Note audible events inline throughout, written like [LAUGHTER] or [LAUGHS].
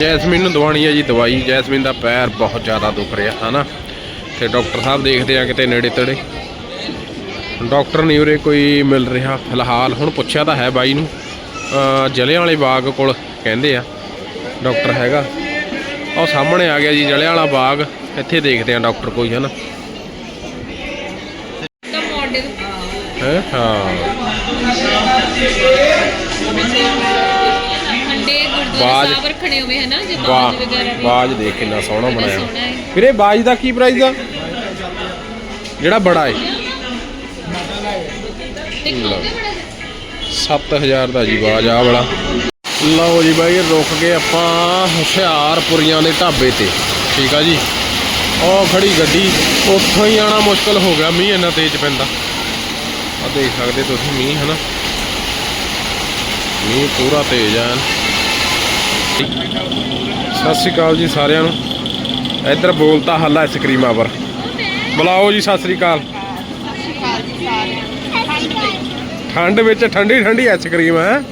Jasmine ਨੂੰ ਦਵਾਣੀ ਹੈ ਜੀ ਦਵਾਈ। ਜੈਸਮੀਨ ਦਾ ਪੈਰ ਬਹੁਤ ਜ਼ਿਆਦਾ ਦੁਖ ਰਿਹਾ, ਹਨਾ? ਤੇ ਡਾਕਟਰ ਸਾਹਿਬ ਦੇਖਦੇ ਆ ਕਿਤੇ ਨੇੜੇ ਤੇੜੇ। ਡਾਕਟਰ ਨਹੀਂ ਉਰੇ ਕੋਈ ਮਿਲ ਰਿਹਾ ਫਿਲਹਾਲ। ਹੁਣ ਪੁੱਛਿਆ ਤਾਂ ਹੈ ਬਾਈ ਨੂੰ। ਅਹ ਜਲਿਆਂ ਵਾਲੇ ਬਾਗ ਕੋਲ ਕਹਿੰਦੇ ਆ, ਡਾਕਟਰ ਹੈਗਾ। ਉਹ ਸਾਹਮਣੇ ਆ ਗਿਆ ਜੀ ਜਲਿਆਂ ਵਾਲਾ ਬਾਗ। ਇੱਥੇ ਦੇਖਦੇ ਆ ਡਾਕਟਰ ਕੋਈ, ਹਨਾ? ਦਾ ਮਾਡਲ ਹਾਂ। ਬਾਜ- ਰੱਖਣੇ ਹੋਵੇ ਹਨਾ ਜੇ ਬਾਜ ਵਗੈਰਾ ਵੀ ਬਾਜ ਦੇਖ ਕਿੰਨਾ ਸੋਹਣਾ ਬਣਾਇਆ ਸੋਹਣਾ ਹੈ। ਵੀਰੇ ਬਾਜ ਦਾ ਕੀ ਪ੍ਰਾਈਸ ਆ? ਜਿਹੜਾ ਬੜਾ ਹੈ ਤੇ ਖਾਓਗੇ ਬੜਾ 7000 ਦਾ ਜੀ ਬਾਜ ਆ ਵਾਲਾ। ਲਓ ਜੀ ਬਾਈ ਰੁਕ ਗਏ ਆਪਾਂ ਹੁਸ਼ਿਆਰਪੁਰੀਆਂ ਦੇ ਢਾਬੇ ਤੇ। ਠੀਕ ਆ ਜੀ। ਉਹ ਖੜੀ ਗੱਡੀ ਉੱਥੋਂ ਹੀ ਆਣਾ ਮੁਸ਼ਕਲ ਹੋ ਗਿਆ। ਮੀਂਹ ਇੰਨਾ ਤੇਜ਼ ਪੈਂਦਾ। ਆ ਦੇਖ ਸਕਦੇ ਤੁਸੀਂ ਮੀਂਹ ਹਨਾ? ਮੀਂਹ ਪੂਰਾ ਤੇਜ਼ ਆ। ਸਤਿ ਸ਼੍ਰੀ ਅਕਾਲ ਜੀ ਸਾਰਿਆਂ ਨੂੰ। ਇੱਧਰ ਬੋਲਤਾ ਹੱਲਾ ਆਈਸਕ੍ਰੀਮਾਂ ਪਰ। ਬੁਲਾਓ ਜੀ, ਸਤਿ ਸ਼੍ਰੀ ਅਕਾਲ। ਠੰਡ ਵਿੱਚ ਠੰਡੀ ਠੰਡੀ ਆਈਸਕ੍ਰੀਮ ਹੈ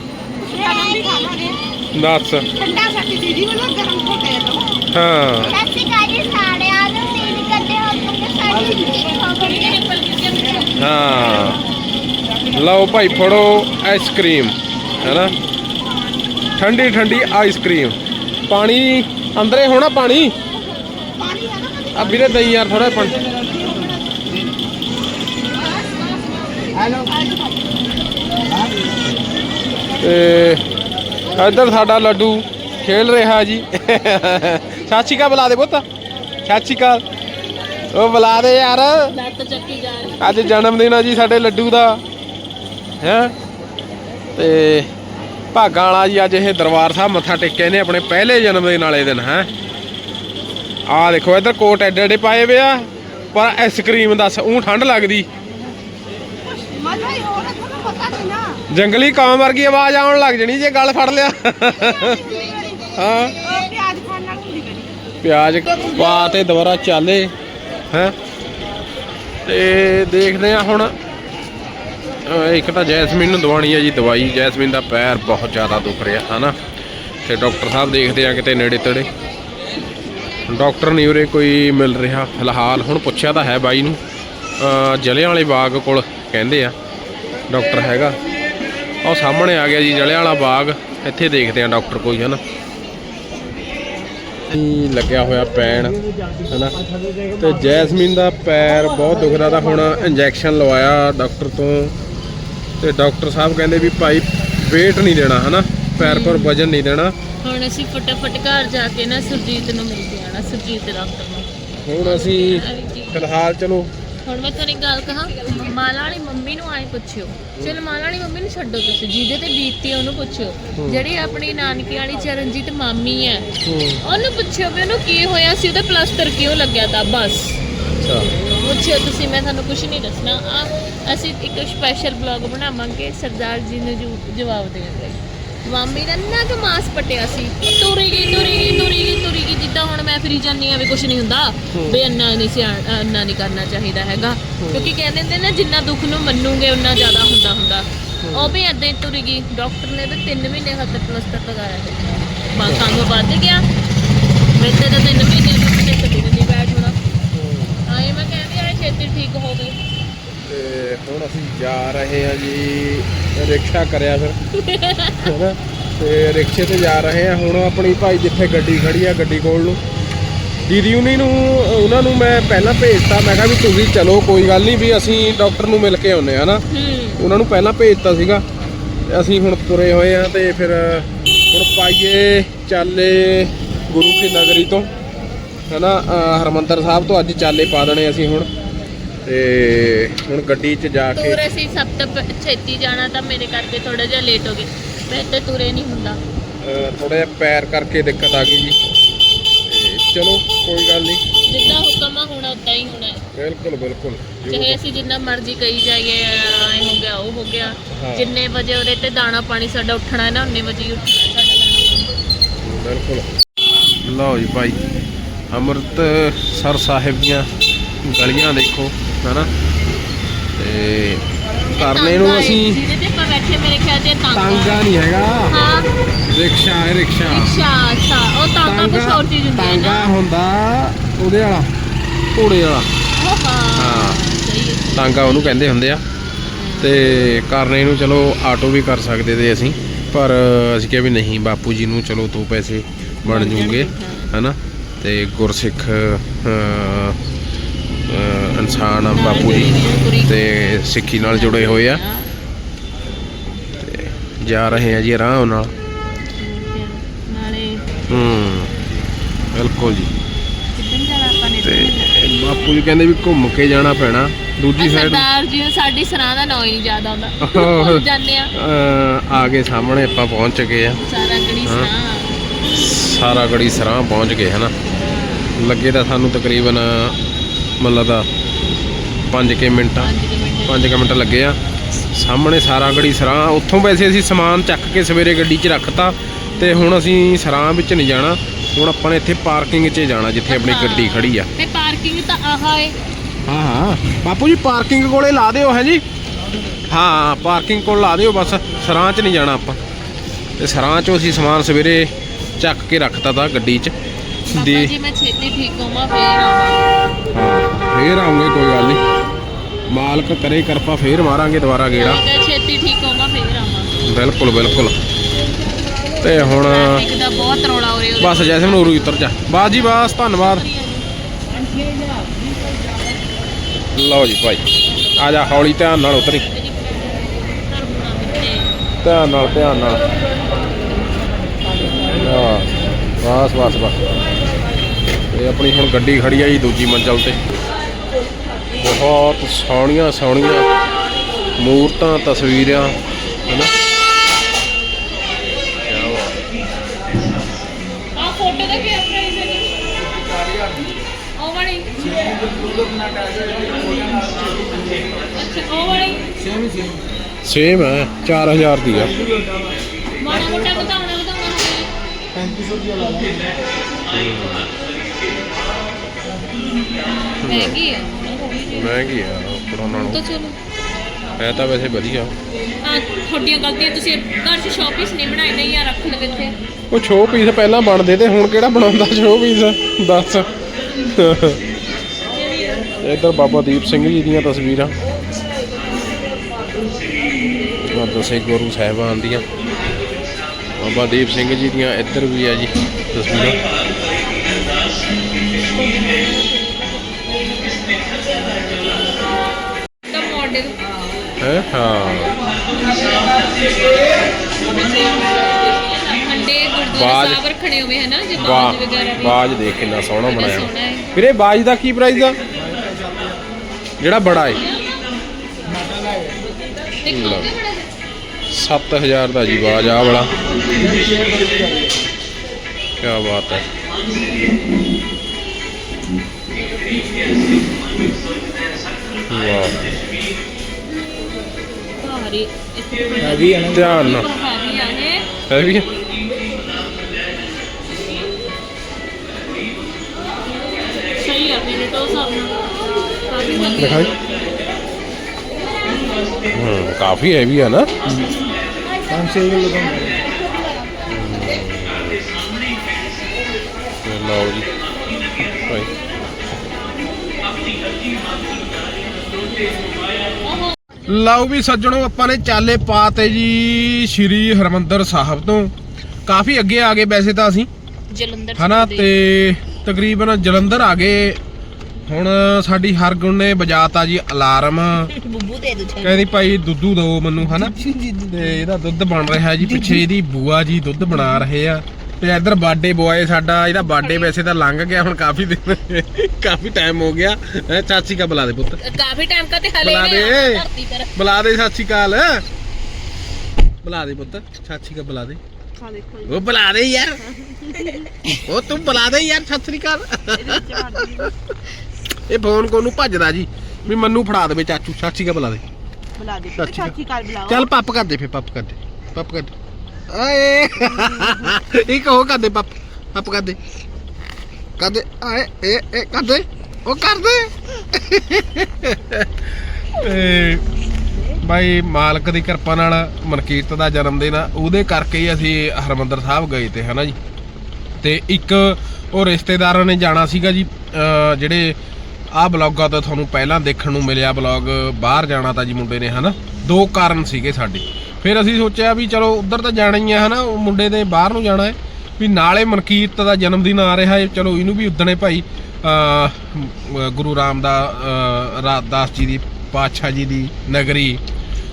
ਦੱਸ ਠੰਡਾ ਸਾਡੀ ਦੀਦੀ ਵੱਲੋਂ ਗਰਮ ਹੋ? ਗਿਆ ਲੋ ਹਾਂ। ਸੱਚੀ ਕਾਜੀ ਸਾੜਿਆ ਨੂੰ ਤੀਨ ਕੱਢੇ ਹੋ। ਤੁਮ ਸਾਡੀ ਦੀਦੀ ਹੋ ਗਈ ਹਾਂ ਲਓ ਭਾਈ, ਫੜੋ ਆਈਸਕ੍ਰੀਮ ਹੈਨਾ? ਠੰਡੀ ਠੰਡੀ ਆਈਸਕ੍ਰੀਮ ਪਾਣੀ ਅੰਦਰੇ ਹੋਣਾ ਪਾਣੀ? ਆ ਵੀਰੇ ਦਈ ਯਾਰ ਥੋੜਾ ਪਾਣੀ। ਤੇ ਇੱਧਰ ਸਾਡਾ ਲੱਡੂ ਖੇਲ ਰਿਹਾ ਜੀ। ਚਾਚੀ ਕਾ ਬੁਲਾ ਦੇ ਪੁੱਤ। ਚਾਚੀ ਕਾ ਉਹ ਬੁਲਾ ਦੇ ਯਾਰ। ਅੱਜ ਜਨਮ ਦਿਨ ਆ ਜੀ ਸਾਡੇ ਲੱਡੂ ਦਾ। ਹੈ? ਤੇ ਭਾਗਾਂ ਵਾਲਾ ਜੀ, ਅੱਜ ਇਹ ਦਰਬਾਰ ਸਾਹਿਬ ਮੱਥਾ ਟੇਕੇ ਨੇ ਆਪਣੇ ਪਹਿਲੇ ਜਨਮ ਦਿਨ ਵਾਲੇ ਦਿਨ, ਹੈ। ਆਹ ਦੇਖੋ, ਇੱਧਰ ਕੋਟ ਐਡੇ ਐਡੇ ਪਾਏ ਵੇ ਆ, ਪਰ ਆਈਸਕ੍ਰੀਮ ਦੱਸ ਉਹ ਠੰਡ ਲੱਗਦੀ। ਜੰਗਲੀ ਕੌਮ ਵਰਗੀ ਆਵਾਜ਼ ਆਉਣ ਲੱਗ ਜਣੀ ਜੇ ਗੱਲ ਫੜ ਲਿਆ। ਹਾਂ। ਉਹ ਪਿਆਜ਼ ਪਾ ਤੇ ਦੁਬਾਰਾ ਚਾਲੇ ਹੈ। ਤੇ ਦੇਖਦੇ ਆ ਹੁਣ ਇੱਕ ਤਾਂ ਜੈਸਮੀਨ ਨੂੰ ਦਵਾਣੀ ਹੈ ਜੀ, ਦਵਾਈ। ਜੈਸਮੀਨ ਦਾ ਪੈਰ ਬਹੁਤ ਜ਼ਿਆਦਾ ਦੁਖ ਰਿਹਾ, ਹਨਾ? ਤੇ ਡਾਕਟਰ ਸਾਹਿਬ ਦੇਖਦੇ ਆ ਕਿਤੇ ਨੇੜੇ ਤੇੜੇ। ਡਾਕਟਰ ਨਹੀਂ ਉਰੇ ਕੋਈ ਮਿਲ ਰਿਹਾ, ਫਿਲਹਾਲ। ਹੁਣ ਪੁੱਛਿਆ ਤਾਂ ਹੈ ਬਾਈ ਨੂੰ। ਅਹ ਜਲਿਆਂ ਵਾਲੇ ਬਾਗ ਕੋਲ ਕਹਿੰਦੇ ਆ, ਡਾਕਟਰ ਹੈਗਾ। ਉਹ ਸਾਹਮਣੇ ਆ ਗਿਆ ਜੀ, ਜਲਿਆਂ ਵਾਲਾ ਬਾਗ। ਇੱਥੇ ਦੇਖਦੇ ਆ ਡਾਕਟਰ ਕੋਈ, ਹਨਾ? ਹੀ ਲੱਗਿਆ ਹੋਇਆ ਪੈਣ, ਹਨਾ? ਤੇ ਜੈਸਮੀਨ ਦਾ ਪੈਰ ਬਹੁਤ ਦੁਖਦਾ ਤਾਂ ਹੁਣ ਇੰਜੈਕਸ਼ਨ ਲਵਾਇਆ ਡਾਕਟਰ ਤੋਂ। ਤੇ ਡਾਕਟਰ ਸਾਹਿਬ ਕਹਿੰਦੇ ਵੀ ਭਾਈ weight ਨਹੀਂ ਦੇਣਾ ਹਨਾ? ਪੈਰ ਪਰ ਵਜਨ ਨਹੀਂ ਦੇਣਾ। ਹੁਣ ਅਸੀਂ ਫਟਾਫਟ ਘਰ ਜਾ ਕੇ ਨਾ ਸੁਰਜੀਤ ਨੂੰ ਮਿਲ ਕੇ ਆਣਾ ਸੁਰਜੀਤ ਡਾਕਟਰ ਨੂੰ। ਹੁਣ ਅਸੀਂ ਫਿਲਹਾਲ ਚਲੋ। ਹੁਣ ਮੈਂ ਤੁਹਾਨੂੰ ਗੱਲ ਕਹਾਂ ਮਾਲਾ ਵਾਲੀ ਮੰਮੀ ਨੂੰ ਆਏ ਪੁੱਛਿਓ। ਚਲ ਮਾਲਾ ਵਾਲੀ ਮੰਮੀ ਨੂੰ ਛੱਡੋ ਤੁਸੀਂ ਜਿਹਦੇ ਤੇ ਬੀਤੀ ਉਹਨੂੰ ਪੁੱਛਿਓ। ਜਿਹੜੀ ਆਪਣੀ ਨਾਨਕੀ ਵਾਲੀ ਚਰਨਜੀਤ ਮਾਮੀ ਹੈ ਉਹਨੂੰ ਪੁੱਛਿਓ ਵੀ ਉਹਨੂੰ ਕੀ ਹੋਇਆ ਸੀ ਉਹਦਾ ਪਲਾਸਟਰ ਕਿਉਂ ਲੱਗਿਆ ਤਾਂ ਬਸ। ਅੱਛਾ। ਪੁੱਛਿਓ ਤੁਸੀਂ ਮੈਂ ਤੁਹਾਨੂੰ ਕੁਝ ਨਹੀਂ ਦੱਸਣਾ। ਆ ਅਸੀਂ ਇੱਕ ਸਪੈਸ਼ਲ ਬਲੌਗ ਬਣਾਵਾਂਗੇ ਸਰਦਾਰ ਜੀ ਨੂੰ ਜੂ- ਜਵਾਬ ਦੇਵਾਂਗੇ ਮਾਮੀ ਦਾ ਨਾ ਕਿ ਮਾਸ ਪਟਿਆ ਸੀ ਤੁਰੀ ਗਈ ਤੁਰੀ ਗਈ ਤੁਰੀ ਗਈ ਤੁਰੀ ਗਈ। ਜਿੱਦਾਂ ਹੁਣ ਮੈਂ ਫਰੀ ਜਾਂਦੀ ਆ ਵੀ ਕੁਝ ਨਹੀਂ ਹੁੰਦਾ। ਵੀ ਇੰਨਾ ਨਹੀਂ ਸਿਆਣ ਇੰਨਾ ਨਹੀਂ ਕਰਨਾ ਚਾਹੀਦਾ ਹੈਗਾ। ਕਿਉਂਕਿ ਕਹਿੰਦੇ ਹੁੰਦੇ ਨਾ ਜਿੰਨਾ ਦੁੱਖ ਨੂੰ ਮੰਨੂਗੇ ਉਨਾ ਜ਼ਿਆਦਾ ਹੁੰਦਾ ਹੁੰਦਾ। ਉਹ ਵੀ ਏਦਾਂ ਹੀ ਤੁਰੀ ਗਈ। ਡਾਕਟਰ ਨੇ ਤਾਂ 3 ਮਹੀਨੇ ਖਾਤਰ ਪਲਸਟਰ ਲਗਾਇਆ ਹੈ ਮਾਂ ਕੰਮ ਵੱਧ ਗਿਆ। ਮੇਰੇ ਤੇ ਤਾਂ 3 ਮਹੀਨੇ ਤੋਂ ਮੈਂ ਤੇ ਨਹੀਂ ਬੈਠ ਹੋਣਾ। ਆਏ ਮੈਂ ਕਹਿੰਦੀ ਆ ਛੇਤੀ ਠੀਕ ਹੋ ਗਈ ਤੇ ਹੁਣ ਅਸੀਂ ਜਾ ਰਹੇ ਹਾਂ ਜੀ ਰਿਕਸ਼ਾ ਕਰਿਆ ਫਿਰ ਹੈਨਾ? ਤੇ ਰਿਕਸ਼ੇ ਤੇ ਜਾ ਰਹੇ ਹਾਂ। ਹੁਣ ਆਪਣੀ ਭਾਈ ਜਿੱਥੇ ਗੱਡੀ ਖੜੀ ਆ ਗੱਡੀ ਕੋਲ ਨੂੰ। ਦੀਦੀ ਉਨੀ ਨੂੰ ਉਹਨਾਂ ਨੂੰ ਮੈਂ ਪਹਿਲਾਂ ਭੇਜਤਾ। ਮੈਂ ਕਿਹਾ ਵੀ ਤੁਸੀਂ ਚਲੋ ਕੋਈ ਗੱਲ ਨਹੀਂ ਵੀ ਅਸੀਂ ਡਾਕਟਰ ਨੂੰ ਮਿਲ ਕੇ ਆਉਨੇ ਆ ਨਾ ਹੂੰ। ਉਹਨਾਂ ਨੂੰ ਪਹਿਲਾਂ ਭੇਜਤਾ ਸੀਗਾ। ਅਸੀਂ ਹੁਣ ਤੁਰੇ ਹੋਏ ਆ ਤੇ ਫਿਰ ਹੁਣ ਪਾਈਏ ਚਾਲੇ ਗੁਰੂ ਕੀ ਨਗਰੀ ਤੋਂ। ਹੈਨਾ? ਹਰਮੰਦਰ ਸਾਹਿਬ ਤੋਂ ਅੱਜ ਚਾਲੇ ਪਾ ਦੇਣੇ ਅਸੀਂ ਹੁਣ। ਤੇ ਹੁਣ ਗੱਡੀ 'ਚ ਜਾ ਕੇ ਤੁਰੇ ਸੀ ਸਭ ਤੋਂ ਪ- ਛੇਤੀ ਜਾਣਾ ਤਾਂ ਮੇਰੇ ਕਰਕੇ ਥੋੜਾ ਜਿਹਾ ਲੇਟ ਹੋ ਗਏ। ਮੈਂ ਤੇ ਤੁਰੇ ਨਹੀਂ ਹੁੰਦਾ। ਥੋੜਾ ਜਿਹਾ ਪੈਰ ਕਰਕੇ ਦਿੱਕਤ ਆ ਗਈ ਜੀ। ਤੇ ਚਲੋ ਕੋਈ ਗੱਲ ਨਹੀਂ। ਜਿੱਦਾਂ ਹੁਕਮ ਆ ਹੋਣਾ ਉਦਾਂ ਹੀ ਹੋਣਾ ਹੈ। ਬਿਲਕੁਲ ਬਿਲਕੁਲ। ਚਾਹੇ ਅਸੀਂ ਜਿੰਨਾ ਮਰਜ਼ੀ ਕਹੀ ਜਾਈਏ ਐ ਹੋ ਗਿਆ ਉਹ ਹੋ ਗਿਆ। ਹਾਂ। ਜਿੰਨੇ ਵਜੇ ਉਹਦੇ ਤੇ ਦਾਣਾ ਪਾਣੀ ਸਾਡਾ ਉੱਠਣਾ ਹੈ ਨਾ ਉਨੇ ਵਜੇ ਹੀ ਉੱਠਣਾ ਹੈ ਸਾਡਾ ਬਿਲਕੁਲ। ਲਓ ਜੀ ਭਾਈ ਅੰਮ੍ਰਿਤਸਰ ਸਾਹਿਬ ਦੀਆਂ ਗਲੀਆਂ ਦੇਖੋ ਹਨਾ? ਤੇ ਕਰਨੇ ਨੂੰ ਅਸੀਂ ਜਿਹਦੇ ਤੇ ਆਪਾਂ ਬੈਠੇ ਮੇਰੇ ਖਿਆਲ ਇਹ ਤਾਂਗਾ ਤਾਂਗਾ ਨਹੀਂ ਹੈਗਾ। ਹਾਂ। ਰਿਕਸ਼ਾ ਹੈ ਰਿਕਸ਼ਾ। ਅੱਛਾ ਅੱਛਾ। ਉਹ ਤਾਂਗਾ ਕੁਝ ਹੋਰ ਚੀਜ਼ ਹੁੰਦੀ ਹੈ ਤਾਂਗਾ ਹੁੰਦਾ ਉਹਦੇ ਵਾਲਾ ਘੋੜੇ ਵਾਲਾ। ਉਹ ਹਾਂ। ਹਾਂ। ਸਹੀ ਹੈ ਸਹੀ ਤਾਂਗਾ ਉਹਨੂੰ ਕਹਿੰਦੇ ਹੁੰਦੇ ਆ। ਤੇ ਕਰਨੇ ਨੂੰ ਚਲੋ ਆਟੋ ਵੀ ਕਰ ਸਕਦੇ ਤੇ ਅਸੀਂ ਪਰ ਅਸੀਂ ਕਿਹਾ ਵੀ ਨਹੀਂ ਬਾਪੂ ਜੀ ਨੂੰ ਚਲੋ ਦੋ ਪੈਸੇ ਬਣ ਜੂਗੇ ਹਨਾ? ਤੇ ਗੁਰਸਿੱਖ ਅਹ, ਇਨਸਾਨ ਆ ਬਾਪੂ ਜੀ ਤੇ ਸਿੱਖੀ ਨਾਲ ਜੁੜੇ ਹੋਏ ਆ। ਜਾ ਰਹੇ ਆ ਜੀ ਆਰਾਮ ਨਾਲ। ਹੂੰ ਬਿਲਕੁਲ ਜੀ। ਤੇ ਬਾਪੂ ਜੀ ਕਹਿੰਦੇ ਵੀ ਘੁੰਮ ਕੇ ਜਾਣਾ ਪੈਣਾ। ਦੂਜੀ ਸਾਈਡ ਸਰਦਾਰ ਜੀ ਸਾਡੀ ਸਰਾਂ ਦਾ ਨਾਂ ਹੀ ਨਹੀਂ ਯਾਦ ਆਉਂਦਾ ਜਾਂਦੇ ਆ। ਆ ਗਏ ਸਾਹਮਣੇ ਆਪਾਂ ਪਹੁੰਚ ਚੁੱਕੇ ਆ। ਸਾਰਾ ਗੜੀ। ਸਰਾਂ। ਸਾਰਾ ਗੜੀ ਸਰਾਂ ਪਹੁੰਚ ਗਏ ਹਨਾ। ਲੱਗੇ ਤਾਂ ਸਾਨੂੰ ਤਕਰੀਬਨ ਮਤਲਬ ਦਾ 5 ਕੇ ਮਿੰਟ 5 ਮਿੰਟ। 5 ਮਿੰਟ ਲੱਗੇ ਆ। ਸਾਹਮਣੇ ਸਾਰਾ ਗੜੀ ਸਰਾਂ ਉੱਥੋਂ ਵੈਸੇ ਅਸੀਂ ਸਮਾਨ ਚੱਕ ਕੇ ਸਵੇਰੇ ਗੱਡੀ 'ਚ ਰੱਖਤਾ ਤੇ ਹੁਣ ਅਸੀਂ ਸਰਾਂ ਵਿੱਚ ਨਹੀਂ ਜਾਣਾ। ਹੁਣ ਆਪਾਂ ਨੇ ਇੱਥੇ ਪਾਰਕਿੰਗ 'ਚ ਜਾਣਾ ਜਿੱਥੇ ਆਪਣੀ ਗੱਡੀ ਖੜੀ ਆ। ਤੇ ਪਾਰਕਿੰਗ ਤਾਂ ਆਹਾ ਏ। ਹਾਂ ਹਾਂ। ਬਾਪੂ ਜੀ ਪਾਰਕਿੰਗ ਕੋਲੇ ਲਾ ਦਿਓ ਹੈ ਜੀ? ਹਾਂ ਪਾਰਕਿੰਗ ਕੋਲ ਲਾ ਦਿਓ ਬਸ ਸਰਾਂ 'ਚ ਨਹੀਂ ਜਾਣਾ ਆਪਾਂ। ਤੇ ਸਰਾਂ 'ਚੋਂ ਅਸੀਂ ਸਮਾਨ ਸਵੇਰੇ ਚੱਕ ਕੇ ਰੱਖਤਾ ਤਾ ਗੱਡੀ 'ਚ। ਪਾਪਾ ਦੇ ਜੀ ਮੈਂ ਛੇਤੀ ਠੀਕ ਹੋਵਾਂ ਫੇਰ ਆਵਾਂ ਹਾਂ ਫੇਰ ਆਉਂਗੇ ਕੋਈ ਗੱਲ ਨਹੀਂ। ਮਾਲਕ ਕਰੇ ਕਿਰਪਾ ਫੇਰ ਮਾਰਾਂਗੇ ਦੁਬਾਰਾ ਗੇੜਾ। ਮੈਂ ਛੇਤੀ ਠੀਕ ਹੋਵਾਂ ਫੇਰ ਆਵਾਂ ਬਿਲਕੁਲ ਬਿਲਕੁਲ। ਤੇ ਹੁਣ ਟ੍ਰੈਫਿਕ ਦਾ ਬਹੁਤ ਰੌਲਾ ਹੋ ਰਿਹਾ ਬਸ ਜੈਸੇ ਨੂੰ ਉਰੂ ਉਤਰ ਜਾ। ਬਾਸ ਜੀ ਬਾਸ ਧੰਨਵਾਦ। ਲਓ ਜੀ ਭਾਈ ਆ ਜਾ ਹੌਲੀ ਧਿਆਨ ਨਾਲ ਉਤਰੀ। ਧਿਆਨ ਨਾਲ ਧਿਆਨ ਨਾਲ। ਹਾਂ ਬਸ ਬਸ ਬਸ। ਇਹ ਆਪਣੀ ਹੁਣ ਗੱਡੀ ਖੜੀ ਆ ਜੀ ਦੂਜੀ ਮੰਜ਼ਲ ਤੇ। ਬਹੁਤ ਸੋਹਣੀਆਂ ਸੋਹਣੀਆਂ ਮੂਰਤਾਂ ਤਸਵੀਰਾਂ ਹੈਨਾ? ਕਿਆ ਬਾਤ ਆ ਫੋਟੋ ਦਾ ਕੀ ਪ੍ਰਾਈਸ ਹੈ ਉਹ ਵਾਲੀ। ਅੱਛਾ ਉਹ ਵਾਲੀ। ਸੇਮ ਹੈ 4000 ਦੀ ਆ। ਮਾੜਾ ਮੋਟਾ ਬਤਾਉਣਾ ਬਤਾਉਣਾ ਹੋਵੇ। ਮਹਿੰਗੀ ਹੈ ਥੋੜੀ ਜਿਹੀ ਮਹਿੰਗੀ ਆ ਕਰੋਨਾ ਤਾਂ ਨੂੰ। ਚਲੋ। ਹੈ ਤਾਂ ਵੈਸੇ ਵਧੀਆ। ਆ ਤੁਹਾਡੀਆਂ ਗਲਤੀਆਂ ਤੁਸੀਂ ਘਰ 'ਚ ਸ਼ਾਪੀਸ ਨਹੀਂ ਬਣਾਏ ਨਹੀਂ ਆ ਰੱਖ ਲਵੇ ਇੱਥੇ। ਉਹ ਸ਼ੋ ਪੀਸ ਪਹਿਲਾਂ ਬਣਦੇ ਤੇ ਹੁਣ ਕਿਹੜਾ ਬਣਾਉਂਦਾ ਸ਼ੋ ਪੀਸ ਦੱਸ। ਇੱਧਰ ਬਾਬਾ ਦੀਪ ਸਿੰਘ ਜੀ ਦੀਆਂ ਤਸਵੀਰਾਂ। ਆਹ ਦਸੇ ਗੁਰੂ ਸਾਹਿਬਾਨ ਦੀਆਂ। ਬਾਬਾ ਦੀਪ ਸਿੰਘ ਜੀ ਦੀਆਂ ਇੱਧਰ ਵੀ ਆ ਜੀ ਤਸਵੀਰਾਂ। ਗੁਰਦੁਆਰਾ ਬਾਜ- ਸਾਹਿਬ ਰੱਖਣੇ ਹੋਵੇ ਹਨਾ ਜੇ ਬਾਜ ਬਾਜ ਵਗੈਰਾ ਵੀ। ਬਾਜ ਦੇਖ ਕਿੰਨਾ ਸੋਹਣਾ ਬਣਾਇਆ। ਸੋਹਣਾ ਹੈ। ਵੀਰੇ ਬਾਜ ਦਾ ਕੀ ਪ੍ਰਾਈਸ ਆ? ਜਿਹੜਾ ਬੜਾ ਹੈ ਬੜਾ 7000 ਦਾ ਜੀ ਬਾਜ ਆ ਵਾਲਾ। ਕੀ ਬਾਤ ਹੈ। ਵਾਹ। ਇੱਥੇ ਹੈਵੀ ਹੈ ਨਾ? ਧਿਆਨ ਨਾਲ। ਹੈਵੀ ਆ ਇਹ। ਹੈ ਵੀ ਸਹੀ ਆ ਮੇਰੇ ਤੋਂ ਹਿਸਾਬ ਨਾਲ ਕਾਫੀ ਵਧੀਆ ਦਿਖਾਈ। ਹੂੰ ਕਾਫੀ ਹੈਵੀ ਆ ਨਾ? 500 ਕਿਲੋ ਦਾ ਤੇ ਲਓ ਜੀ। ਭਾਈ। ਉਹ ਲਓ ਵੀ ਸੱਜਣੋ ਆਪਾਂ ਨੇ ਚਾਲੇ ਪਾਤੇ ਜੀ ਸ਼੍ਰੀ ਹਰਮੰਦਰ ਸਾਹਿਬ ਤੋਂ। ਕਾਫੀ ਅੱਗੇ ਆ ਗਏ ਵੈਸੇ ਤਾਂ ਅਸੀਂ। ਜਲੰਧਰ ਹਨਾ ਦੇ- ਤੇ ਤਕਰੀਬਨ ਜਲੰਧਰ ਆ ਗਏ। ਹੁਣ ਸਾਡੀ ਹਰਗੁਣ ਨੇ ਵਜਾਤਾ ਜੀ ਅਲਾਰਮ। [LAUGHS] ਬੁੱਬੂ ਦੇ ਦੋ ਕਹਿੰਦੀ ਭਾਈ ਦੁੱਧੂ ਦਿਓ ਮੈਨੂੰ ਹਨਾ। ਤੇ ਇਹਦਾ ਦੁੱਧ ਬਣ ਰਿਹਾ ਜੀ ਪਿੱਛੇ ਇਹਦੀ ਬੂਆ ਜੀ ਦੁੱਧ ਬਣਾ ਰਹੇ ਆ। ਤੇ ਇੱਧਰ ਬਰਥਡੇ ਬੋਏ ਸਾਡਾ ਇਹਦਾ ਬਰਥਡੇ ਵੈਸੇ ਤਾਂ ਲੰਘ ਗਿਆ ਹੁਣ ਕਾਫੀ ਦਿਨ। ਕਾਫੀ ਟਾਈਮ ਹੋ ਗਿਆ। ਹੈਂ, ਚਾਚੀ ਕਾ ਬੁਲਾ ਦੇ ਪੁੱਤ। ਕਾਫੀ ਟਾਈਮ ਕਾ ਤੇ ਹਲੇ ਬੁਲਾ ਨਹੀਂ ਦੇ। ਧਰਤੀ ਪਰ। ਬੁਲਾ ਦੇ ਸ਼੍ਰੀ ਅਕਾਲ। ਬੁਲਾ ਦੇ ਪੁੱਤ ਸ਼੍ਰੀ ਅਕਾਲ ਬੁਲਾ ਦੇ। ਦੇਖੋ ਉਹ ਬੁਲਾ ਦੇ ਯਾਰ। ਉਹ ਤੂੰ ਬੁਲਾ ਦੇ ਯਾਰ ਸਤਿ ਸ਼੍ਰੀ ਅਕਾਲ। ਇਹ ਫੋਨ ਕੋਨੂੰ ਭੱਜਦਾ ਜੀ ਵੀ ਮੈਨੂੰ ਫੜਾ ਦੇਵੇ ਚਾਚੂ। ਸ਼੍ਰੀ ਅਕਾਲ ਬੁਲਾ ਦੇ। ਬੁਲਾ ਦੇ। ਚਾਚੀ ਕਾਲ ਬੁਲਾਓ ਚੱਲ ਪੱਪ ਕਰ ਦੇ ਫੇ ਪੱਪ ਕਰ ਦੇ ਪੱਪ ਕਰ ਦੇ ਓਏ ਇੱਕ ਹੋ ਕਰ ਪੱਪ ਪੱਪ ਕਰ ਕਰਦੇ ਆਏ, ਇਹ ਇਹ ਕਰ ਉਹ ਕਰਦੇ ਬਾਈ ਮਾਲਕ ਦੀ ਕਿਰਪਾ ਨਾਲ ਮਨਕੀਰਤ ਦਾ ਜਨਮ ਦਿਨ ਆ, ਉਹਦੇ ਕਰਕੇ ਹੀ ਅਸੀਂ ਹਰਮੰਦਰ ਸਾਹਿਬ ਗਏ ਤੇ, ਹਨਾ ਜੀ। ਤੇ ਇੱਕ ਉਹ ਰਿਸ਼ਤੇਦਾਰਾਂ ਨੇ ਜਾਣਾ ਸੀਗਾ ਜੀ ਜਿਹੜੇ ਆਹ ਬਲੌਗਾਂ ਤੋਂ ਤੁਹਾਨੂੰ ਪਹਿਲਾਂ ਦੇਖਣ ਨੂੰ ਮਿਲਿਆ ਬਲੌਗ, ਬਾਹਰ ਜਾਣਾ ਤਾਂ ਜੀ ਮੁੰਡੇ ਨੇ, ਹਨਾ। ਦੋ ਕਾਰਨ ਸੀਗੇ ਸਾਡੇ। ਫਿਰ ਅਸੀਂ ਸੋਚਿਆ ਵੀ ਚਲੋ ਉੱਧਰ ਤਾਂ ਜਾਣਾ ਹੀ ਹੈ ਹਨਾ, ਉਹ ਮੁੰਡੇ ਦੇ ਬਾਹਰ ਨੂੰ ਜਾਣਾ ਹੈ, ਵੀ ਨਾਲੇ ਮਨਕੀਰਤ ਦਾ ਜਨਮ ਦਿਨ ਆ ਰਿਹਾ ਹੈ, ਚਲੋ ਇਹਨੂੰ ਵੀ ਉਦਣੇ ਭਾਈ ਗੁਰੂ ਰਾਮ ਦਾ, ਅਹ ਜੀ ਦੀ, ਪਾਤਸ਼ਾਹ ਜੀ ਦੀ ਨਗਰੀ,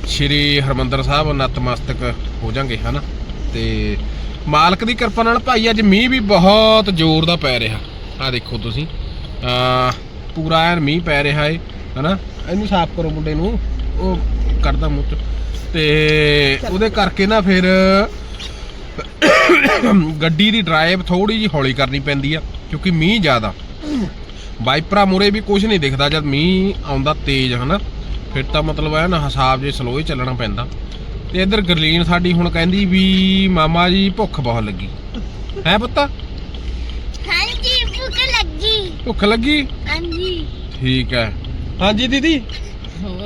ਸ਼੍ਰੀ ਹਰਮੰਦਰ ਸਾਹਿਬ ਨਤਮਸਤਕ ਹੋ ਜਾਾਂਗੇ, ਹਨਾ। ਤੇ ਮਾਲਕ ਦੀ ਕਿਰਪਾ ਨਾਲ ਭਾਈ ਅੱਜ ਮੀਂਹ ਵੀ ਬਹੁਤ ਜ਼ੋਰ ਦਾ ਪੈ ਰਿਹਾ ਆ ਦੇਖੋ ਤੁਸੀਂ ਆ ਪੂਰਾ ਐਨ ਮੀਂਹ ਪੈ ਰਿਹਾ ਏ, ਹਨਾ। ਇਹਨੂੰ ਸਾਫ਼ ਕਰੋ ਮੁੰਡੇ ਨੂੰ, ਉਹ ਕਰਦਾ ਮੂੰਹ ਤੇ ਉਹਦੇ ਕਰਕੇ ਨਾ ਫਿਰ ਗੱਡੀ ਦੀ ਡਰਾਈਵ ਥੋੜੀ ਜਿਹੀ ਹੌਲੀ ਕਰਨੀ ਪੈਂਦੀ ਆ ਕਿਉਂਕਿ ਮੀਂਹ ਜ਼ਿਆਦਾ। ਵਾਈਪਰਾਂ ਮੂਰੇ ਵੀ ਕੁਝ ਨਹੀਂ ਦਿਖਦਾ ਜਦ ਮੀਂਹ ਆਉਂਦਾ ਤੇਜ਼ ਹਨਾ? ਫਿਰ ਤਾਂ ਮਤਲਬ ਹੈ ਨਾ ਹਿਸਾਬ ਜੇ ਸਲੋ ਹੀ ਚੱਲਣਾ ਪੈਂਦਾ। ਤੇ ਇੱਧਰ ਗਰਲੀਨ ਸਾਡੀ ਹੁਣ ਕਹਿੰਦੀ ਵੀ ਮਾਮਾ ਜੀ ਭੁੱਖ ਬਹੁਤ ਲੱਗੀ। ਹੈ ਪੁੱਤ? ਹਾਂਜੀ ਭੁੱਖ ਲੱਗੀ। ਭੁੱਖ ਲੱਗੀ? ਹਾਂਜੀ। ਠੀਕ ਹੈ। ਹਾਂਜੀ ਦੀਦੀ?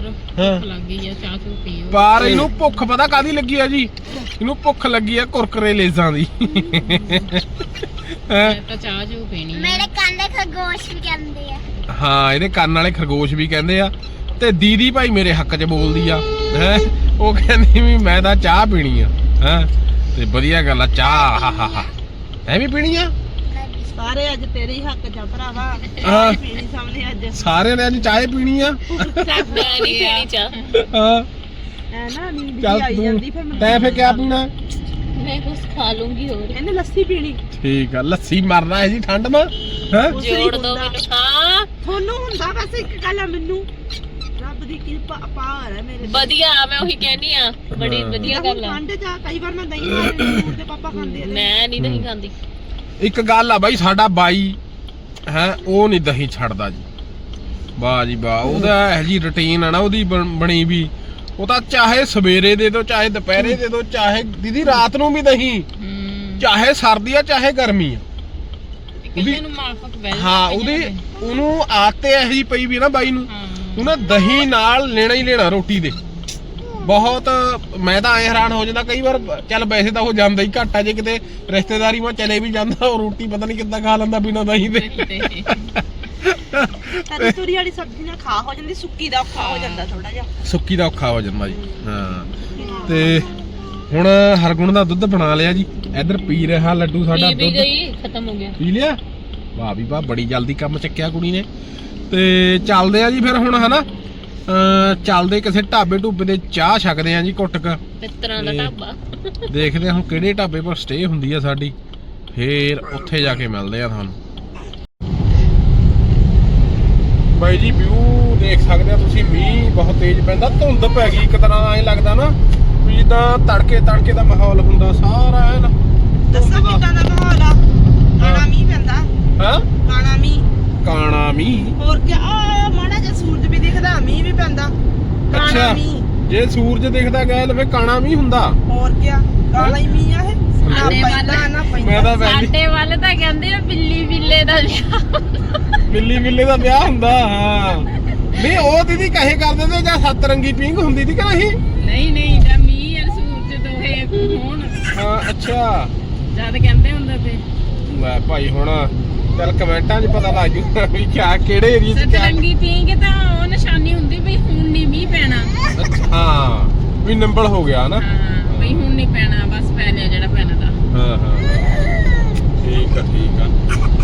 ਹੋਰ ਹਾਂ ਲੱਗ ਗਈ ਆ ਚਾਹ ਚੂ ਪੀਓ। ਪਰ ਇਹਨੂੰ ਭੁੱਖ ਪਤਾ ਕਾਦੀ ਲੱਗੀ ਆ ਜੀ? ਇਹਨੂੰ ਭੁੱਖ ਲੱਗੀ ਆ ਕੁਰਕਰੇ ਲੇਜ਼ਾਂ ਦੀ। ਹੈਂ? ਤਾਂ ਚਾਹ ਚੂ ਪੀਣੀ ਮੇਰੇ ਕੰਨ ਦੇ ਖਰਗੋਸ਼ ਵੀ ਕਹਿੰਦੇ ਆ। ਹਾਂ ਇਹਦੇ ਕੰਨ ਵਾਲੇ ਖਰਗੋਸ਼ ਵੀ ਕਹਿੰਦੇ ਆ। ਤੇ ਦੀਦੀ ਭਾਈ ਮੇਰੇ ਹੱਕ 'ਚ ਬੋਲਦੀ ਆ। ਹੈ? ਉਹ ਕਹਿੰਦੀ ਵੀ ਮੈਂ ਤਾਂ ਚਾਹ ਪੀਣੀ ਆ। ਹੈ? ਤੇ ਵਧੀਆ ਗੱਲ ਆ ਚਾਹ ਹਾ ਹਾ ਹਾ। ਐ ਵੀ ਪੀਣੀ ਆ? ਸਾਰੇ ਅੱਜ ਤੇਰੇ ਹੀ ਹੱਕ ਚ ਆ ਭਰਾਵਾ। ਹਾਂ। ਪੀਣੀ ਸਾਹਮਣੇ ਅੱਜ। ਸਾਰਿਆਂ ਨੇ ਅੱਜ ਚਾਹ ਪੀਣੀ ਆ। ਮੈਂ ਨਹੀਂ ਪੀਣੀ ਚਾਹ। ਹਾਂ। ਐ ਨਾ ਨੀਂਦ ਜਿਹੀ ਚੱਲ ਆਈ ਜਾਂਦੀ ਫਿਰ ਤੂੰ ਮੈਨੂੰ ਤੈਂ ਫੇ ਕਿਆ ਪੀਣਾ? ਮੈਂ ਕੁਝ ਖਾ ਲੂੰਗੀ ਹੋਰ। ਇਹਨੇ ਲੱਸੀ ਪੀਣੀ। ਠੀਕ ਆ ਲੱਸੀ ਮਰਨਾ ਹੈ ਜੀ ਠੰਡ ਮਾ ਹੈ? ਕੁਛ ਜੋੜ ਦੋ ਹੁੰਦਾ। ਮੈਨੂੰ ਹਾਂ ਤੁਹਾਨੂੰ ਹੁੰਦਾ ਬਸ ਇੱਕ ਗੱਲ ਆ ਮੈਨੂੰ। ਰੱਬ ਦੀ ਕਿਰਪਾ ਅਪਾਰ ਹੈ ਮੇਰੇ ਤੇ। ਵਧੀਆ ਮੈਂ ਉਹੀ ਕਹਿਨੀ ਆ। ਬੜੀ ਹਾਂ। ਵਧੀਆ ਹੁਣ ਗੱਲ ਆ। ਠੰਡ ਚ ਕਈ ਵਾਰ ਮੈਂ ਦਹੀਂ ਖਾ ਲੈਂਦੀ ਹਾਂ ਤੇ ਪਾਪਾ ਖਾਂਦੇ ਆ ਮੈਂ ਨਹੀਂ ਦਹੀਂ ਖਾਂਦੀ। ਇੱਕ ਗੱਲ ਆ ਬਾਈ ਸਾਡਾ ਬਾਈ ਹੈ ਉਹ ਨਹੀਂ ਦਹੀਂ ਛੱਡਦਾ ਜੀ। ਵਾਹ ਜੀ ਵਾਹ ਉਹਦਾ ਇਹ ਜੀ ਰੁਟੀਨ ਆ ਨਾ ਉਹਦੀ ਬਣ- ਵੀ। ਉਹ ਤਾਂ ਚਾਹੇ ਸਵੇਰੇ ਦੇ ਦੋ ਚਾਹੇ ਦੁਪਹਿਰੇ ਦੇ ਦੋ ਚਾਹੇ ਦੀਦੀ ਰਾਤ ਨੂੰ ਵੀ ਦਹੀਂ। ਚਾਹੇ ਸਰਦੀ ਆ ਚਾਹੇ ਗਰਮੀ ਆ। ਵੈਲ ਹਾਂ ਉਹਦੇ ਉਹਨੂੰ ਆਤੇ ਇਹੋ ਜੀ ਪਈ ਵੀ ਨਾ ਬਾਈ ਨੂੰ। ਉਹਨੇ ਦਹੀਂ ਨਾਲ ਲੈਣਾ ਹੀ ਲੈਣਾ ਰੋਟੀ ਦੇ। ਬਹੁਤ ਮੈਂ ਤਾਂ ਐ ਹੈਰਾਨ ਹੋ ਜਾਂਦਾ ਕਈ ਵਾਰ ਚੱਲ ਵੈਸੇ ਤਾਂ ਉਹ ਜਾਂਦਾ ਹੀ ਘੱਟ ਆ ਜੇ ਕਿਤੇ ਰਿਸ਼ਤੇਦਾਰੀ ਮਾ ਚਲੇ ਵੀ ਜਾਂਦਾ ਉਹ ਰੋਟੀ ਪਤਾ ਨਹੀਂ ਕਿੱਦਾਂ ਖਾ ਲੈਂਦਾ ਬਿਨਾਂ ਦਹੀਂ ਦੇ। ਤਰੀ ਤੁਰੀ ਵਾਲੀ ਸਬਜ਼ੀ ਨਾਲ ਖਾ ਹੋ ਜਾਂਦੀ ਸੁੱਕੀ ਦਾ ਔਖਾ ਹੋ ਜਾਂਦਾ ਥੋੜਾ ਜਿਹਾ। ਸੁੱਕੀ ਦਾ ਔਖਾ ਹੋ ਜਾਂਦਾ ਜੀ ਹਾਂ। ਤੇ ਹੁਣ ਹਰਗੁਣ ਦਾ ਦੁੱਧ ਬਣਾ ਲਿਆ ਜੀ ਇੱਧਰ ਪੀ ਰਿਹਾ ਲੱਡੂ ਸਾਡਾ ਪੀ ਦੁੱਧ। ਗਈ ਖਤਮ ਹੋ ਗਿਆ। ਪੀ ਲਿਆ? ਵਾਹ ਵੀ ਵਾਹ ਬੜੀ ਜਲਦੀ ਕੰਮ ਚੱਕਿਆ ਕੁੜੀ ਨੇ। ਤੇ ਚੱਲਦੇ ਆ ਜੀ ਫਿਰ ਹੁਣ ਹਨਾ? ਚੱਲਦੇ ਕਿਸੇ ਢਾਬੇ ਢੂਬੇ ਦੇ ਚਾਹ ਛਕਦੇ ਆ ਜੀ ਕੁੱਟ ਕ। ਮਿੱਤਰਾਂ ਦਾ ਤੇ- ਢਾਬਾ। ਦੇਖਦੇ ਆ ਹੁਣ ਕਿਹੜੇ ਢਾਬੇ ਪਰ ਸਟੇ ਹੁੰਦੀ ਆ ਸਾਡੀ। ਫੇਰ ਉੱਥੇ ਜਾ ਕੇ ਮਿਲਦੇ ਆ ਤੁਹਾਨੂੰ। ਬਾਈ ਜੀ ਵਿਊ ਦੇਖ ਸਕਦੇ ਆ ਤੁਸੀਂ ਮੀਂਹ ਬਹੁਤ ਤੇਜ਼ ਪੈਂਦਾ ਧੁੰਦ ਪੈ ਗਈ ਇੱਕ ਤਰ੍ਹਾਂ ਐਂ ਲੱਗਦਾ ਨਾ ਵੀ ਜਿੱਦਾਂ ਤੜਕੇ ਤੜਕੇ ਦਾ ਮਾਹੌਲ ਹੁੰਦਾ ਸਾਰਾ ਐਨ। ਦੱਸਾਂ ਕਿੱਦਾਂ ਦਾ ਮਾਹੌਲ ਆ? ਕਾਣਾ ਮੀਂਹ ਪੈਂਦਾ। ਹਾਂ? ਕਾਣਾ ਮੀਂਹ। ਕਾਣਾ ਮੀਂਹ। ਹੋਰ ਕੀ? ਆ ਮਾੜਾ ਜਿਹਾ ਸੂਰਜ ਵੀ ਦਿਖਦਾ ਮੀਂਹ ਵੀ ਪੈਂਦਾ। ਕਾਣਾ ਅੱਛਾ ਮੀਂਹ। ਜੇ ਸੂਰਜ ਦਿਖਦਾ ਗਿਆ ਫੇ ਕਾਣਾ ਮੀਂਹ ਹੁੰਦਾ। ਹੋਰ ਕੀ ਕਾਲਾ ਹੀ ਮੀਂਹ ਆ ਇਹ? ਨਾ ਸਾਡੇ ਪੈਂਦਾ ਵੱਲ- ਨਾ ਮੈਂ ਪੈਂਦਾ ਤਾਂ ਵੈਲੀ ਸਾਡੇ ਵੱਲ ਤਾਂ ਕਹਿੰਦੇ ਆ ਬਿੱਲੀ ਬਿੱਲੇ ਦਾ ਵਿਆਹ। ਮਿੱਲੀ ਮਿੱਲੇ ਦਾ ਵਿਆਹ ਹੁੰਦਾ ਹਾਂ। ਨਹੀਂ ਉਹ ਦੀਦੀ ਕਹੇ ਕਰਦੇ ਤੇ ਜਾਂ ਸੱਤ ਰੰਗੀ ਪਿੰਗ ਹੁੰਦੀ ਸੀ ਕਿ ਨਹੀਂ? ਨਹੀਂ ਨਹੀਂ ਜਾਂ ਮੀਂਹ ਔਰ ਸੂਰਜ ਦੋਹੇ ਹੋਣ। ਹਾਂ ਅੱਛਾ। ਜਦ ਕਹਿੰਦੇ ਹੁੰਦੇ ਤੇ। ਲੈ ਭਾਈ ਹੁਣ ਚੱਲ ਕਮੈਂਟਾਂ 'ਚ ਪਤਾ ਲੱਗ ਜੂਗਾ ਵੀ ਕਿਆ ਕਿਹੜੇ ਏਰੀਆ 'ਚ ਕਿਆ। ਸਤਰੰਗੀ ਪੀਂਗੇ ਤਾਂ ਉਹ ਨਿਸ਼ਾਨੀ ਹੁੰਦੀ ਵੀ ਹੁਣ ਨਹੀਂ ਮੀਂਹ ਪੈਣਾ। ਅੱਛਾ ਹਾਂ ਵੀ ਨੰਬਲ ਹੋ ਗਿਆ ਨਾ। ਹਾਂ ਵੀ ਹੁਣ ਨਹੀਂ ਪੈਣਾ ਬਸ ਪੈ ਲਿਆ ਜਿਹੜਾ ਪੈਣਾ ਦਾ ਹਾਂ ਹਾਂ ਠੀਕ ਆ ਠੀਕ ਆ।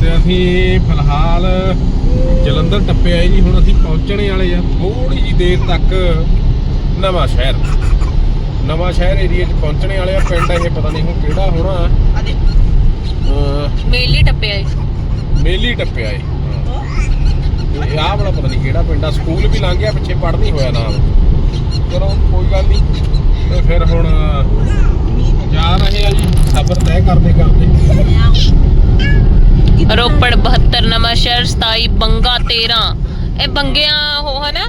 ਤੇ ਅਸੀਂ ਫਿਲਹਾਲ ਜਲੰਧਰ ਟੱਪੇ ਆਏ ਜੀ ਹੁਣ ਅਸੀਂ ਪਹੁੰਚਣੇ ਵਾਲੇ ਆ ਥੋੜੀ ਜੀ ਦੇਰ ਤੱਕ ਨਵਾਂ ਸ਼ਹਿਰ। ਨਵਾਂ ਸ਼ਹਿਰ ਏਰੀਆ 'ਚ ਪਹੁੰਚਣੇ ਵਾਲੇ ਆ ਪਿੰਡ ਇਹ ਪਤਾ ਨਹੀਂ ਹੁਣ ਕਿਹੜਾ ਹੋਣਾ। ਆ ਦੇ ਅਹ ਮੇਲੀ ਟੱਪਿਆ ਏ ਮੇਲੀ ਟੱਪਿਆ ਏ। ਤੇ ਆਹ ਵਾਲਾ ਪਤਾ ਨਹੀਂ ਕਿਹੜਾ ਪਿੰਡ ਆ ਸਕੂਲ ਵੀ ਲੰਘ ਗਿਆ ਪਿੱਛੇ ਪੜ੍ਹ ਨਹੀਂ ਹੋਇਆ ਨਾਲ। ਚਲੋ ਕੋਈ ਗੱਲ ਨਹੀਂ ਤੇ ਫਿਰ ਹੁਣ ਜਾ ਰਹੇ ਆ ਜੀ ਸਫ਼ਰ ਤੈਅ ਕਰਦੇ ਕਰਦੇ ਰੋਪੜ 72 ਨਵਾਂ ਸ਼ਹਿਰ 27 ਬੰਗਾ 13 ਇਹ ਬੰਗਿਆਂ ਉਹ ਹੈ ਨਾ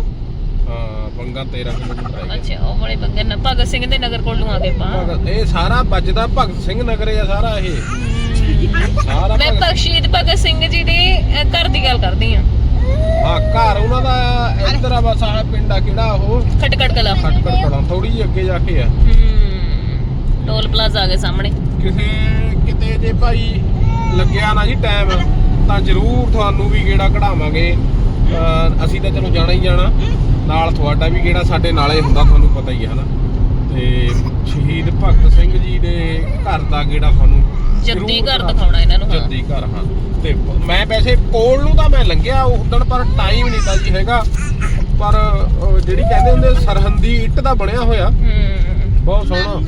ਹਾਂ ਬੰਗਾ 13 ਕਿਲੋਮੀਟਰ ਹੈ ਅੱਛਾ ਉਹ ਵਾਲੇ ਬੰਗੇ ਨਾ ਭਗਤ ਸਿੰਘ ਦੇ ਨਗਰ ਕੋਲ ਨੂੰ ਆ ਗਏ ਪਾ ਇਹ ਸਾਰਾ ਵੱਜਦਾ ਭਗਤ ਸਿੰਘ ਨਗਰ ਆ ਸਾਰਾ ਇਹ। ਸਾਰਾ ਮੈਂ ਭ- ਸ਼ਹੀਦ ਭਗਤ ਸਿੰਘ ਜੀ ਦੇ ਅ, ਘਰ ਦੀ ਗੱਲ ਕਰਦੀ ਆ ਹਾਂ ਘਰ ਉਹਨਾਂ ਦਾ ਇੱਧਰ ਆ ਬਸ ਆਹ ਪਿੰਡ ਆ ਕਿਹੜਾ ਉਹ? ਖਟਕੜ ਕਲਾ। ਖਟਕੜ ਕਲਾਂ ਥੋੜੀ ਜਿਹੀ ਅੱਗੇ ਜਾ ਕੇ ਆ। ਹੂੰ ਟੋਲ ਪਲਾਜ਼ਾ ਆ ਗਏ ਸਾਹਮਣੇ। ਕਿਸੇ ਕਿਤੇ ਜੇ ਭਾਈ ਲੱਗਿਆ ਨਾ ਜੀ ਟਾਈਮ ਤਾਂ ਜ਼ਰੂਰ ਤੁਹਾਨੂੰ ਵੀ ਗੇੜਾ ਕਢਾਵਾਂਗੇ। ਅਹ ਅਸੀਂ ਤਾਂ ਚਲੋ ਜਾਣਾ ਹੀ ਜਾਣਾ। ਨਾਲ ਤੁਹਾਡਾ ਵੀ ਗੇੜਾ ਸਾਡੇ ਨਾਲੇ ਹੁੰਦਾ ਤੁਹਾਨੂੰ ਪਤਾ ਹੀ ਹੈ ਹਨਾ। ਤੇ ਸ਼ਹੀਦ ਭਗਤ ਸਿੰਘ ਜੀ ਦੇ ਘਰ ਦਾ ਗੇੜਾ ਤੁਹਾਨੂੰ ਜੱਦੀ ਘਰ ਦਿਖਾਉਣਾ ਇਹਨਾਂ ਨੂੰ ਜੱਦੀ ਘਰ ਹਾਂ। ਤੇ ਮੈਂ ਵੈਸੇ ਕੋਲ ਨੂੰ ਤਾਂ ਮੈਂ ਲੰਘਿਆ ਉਦੋਂ ਪਰ ਟਾਈਮ ਨਹੀਂ ਤਾਂ ਜੀ ਹੈਗਾ। ਪਰ ਜਿਹੜੀ ਕਹਿੰਦੇ ਹੁੰਦੇ ਸਰਹੰਦੀ ਇੱਟ ਦਾ ਬਣਿਆ ਹੋਇਆ। ਹੂੰ ਬਹੁਤ ਸੋਹਣਾ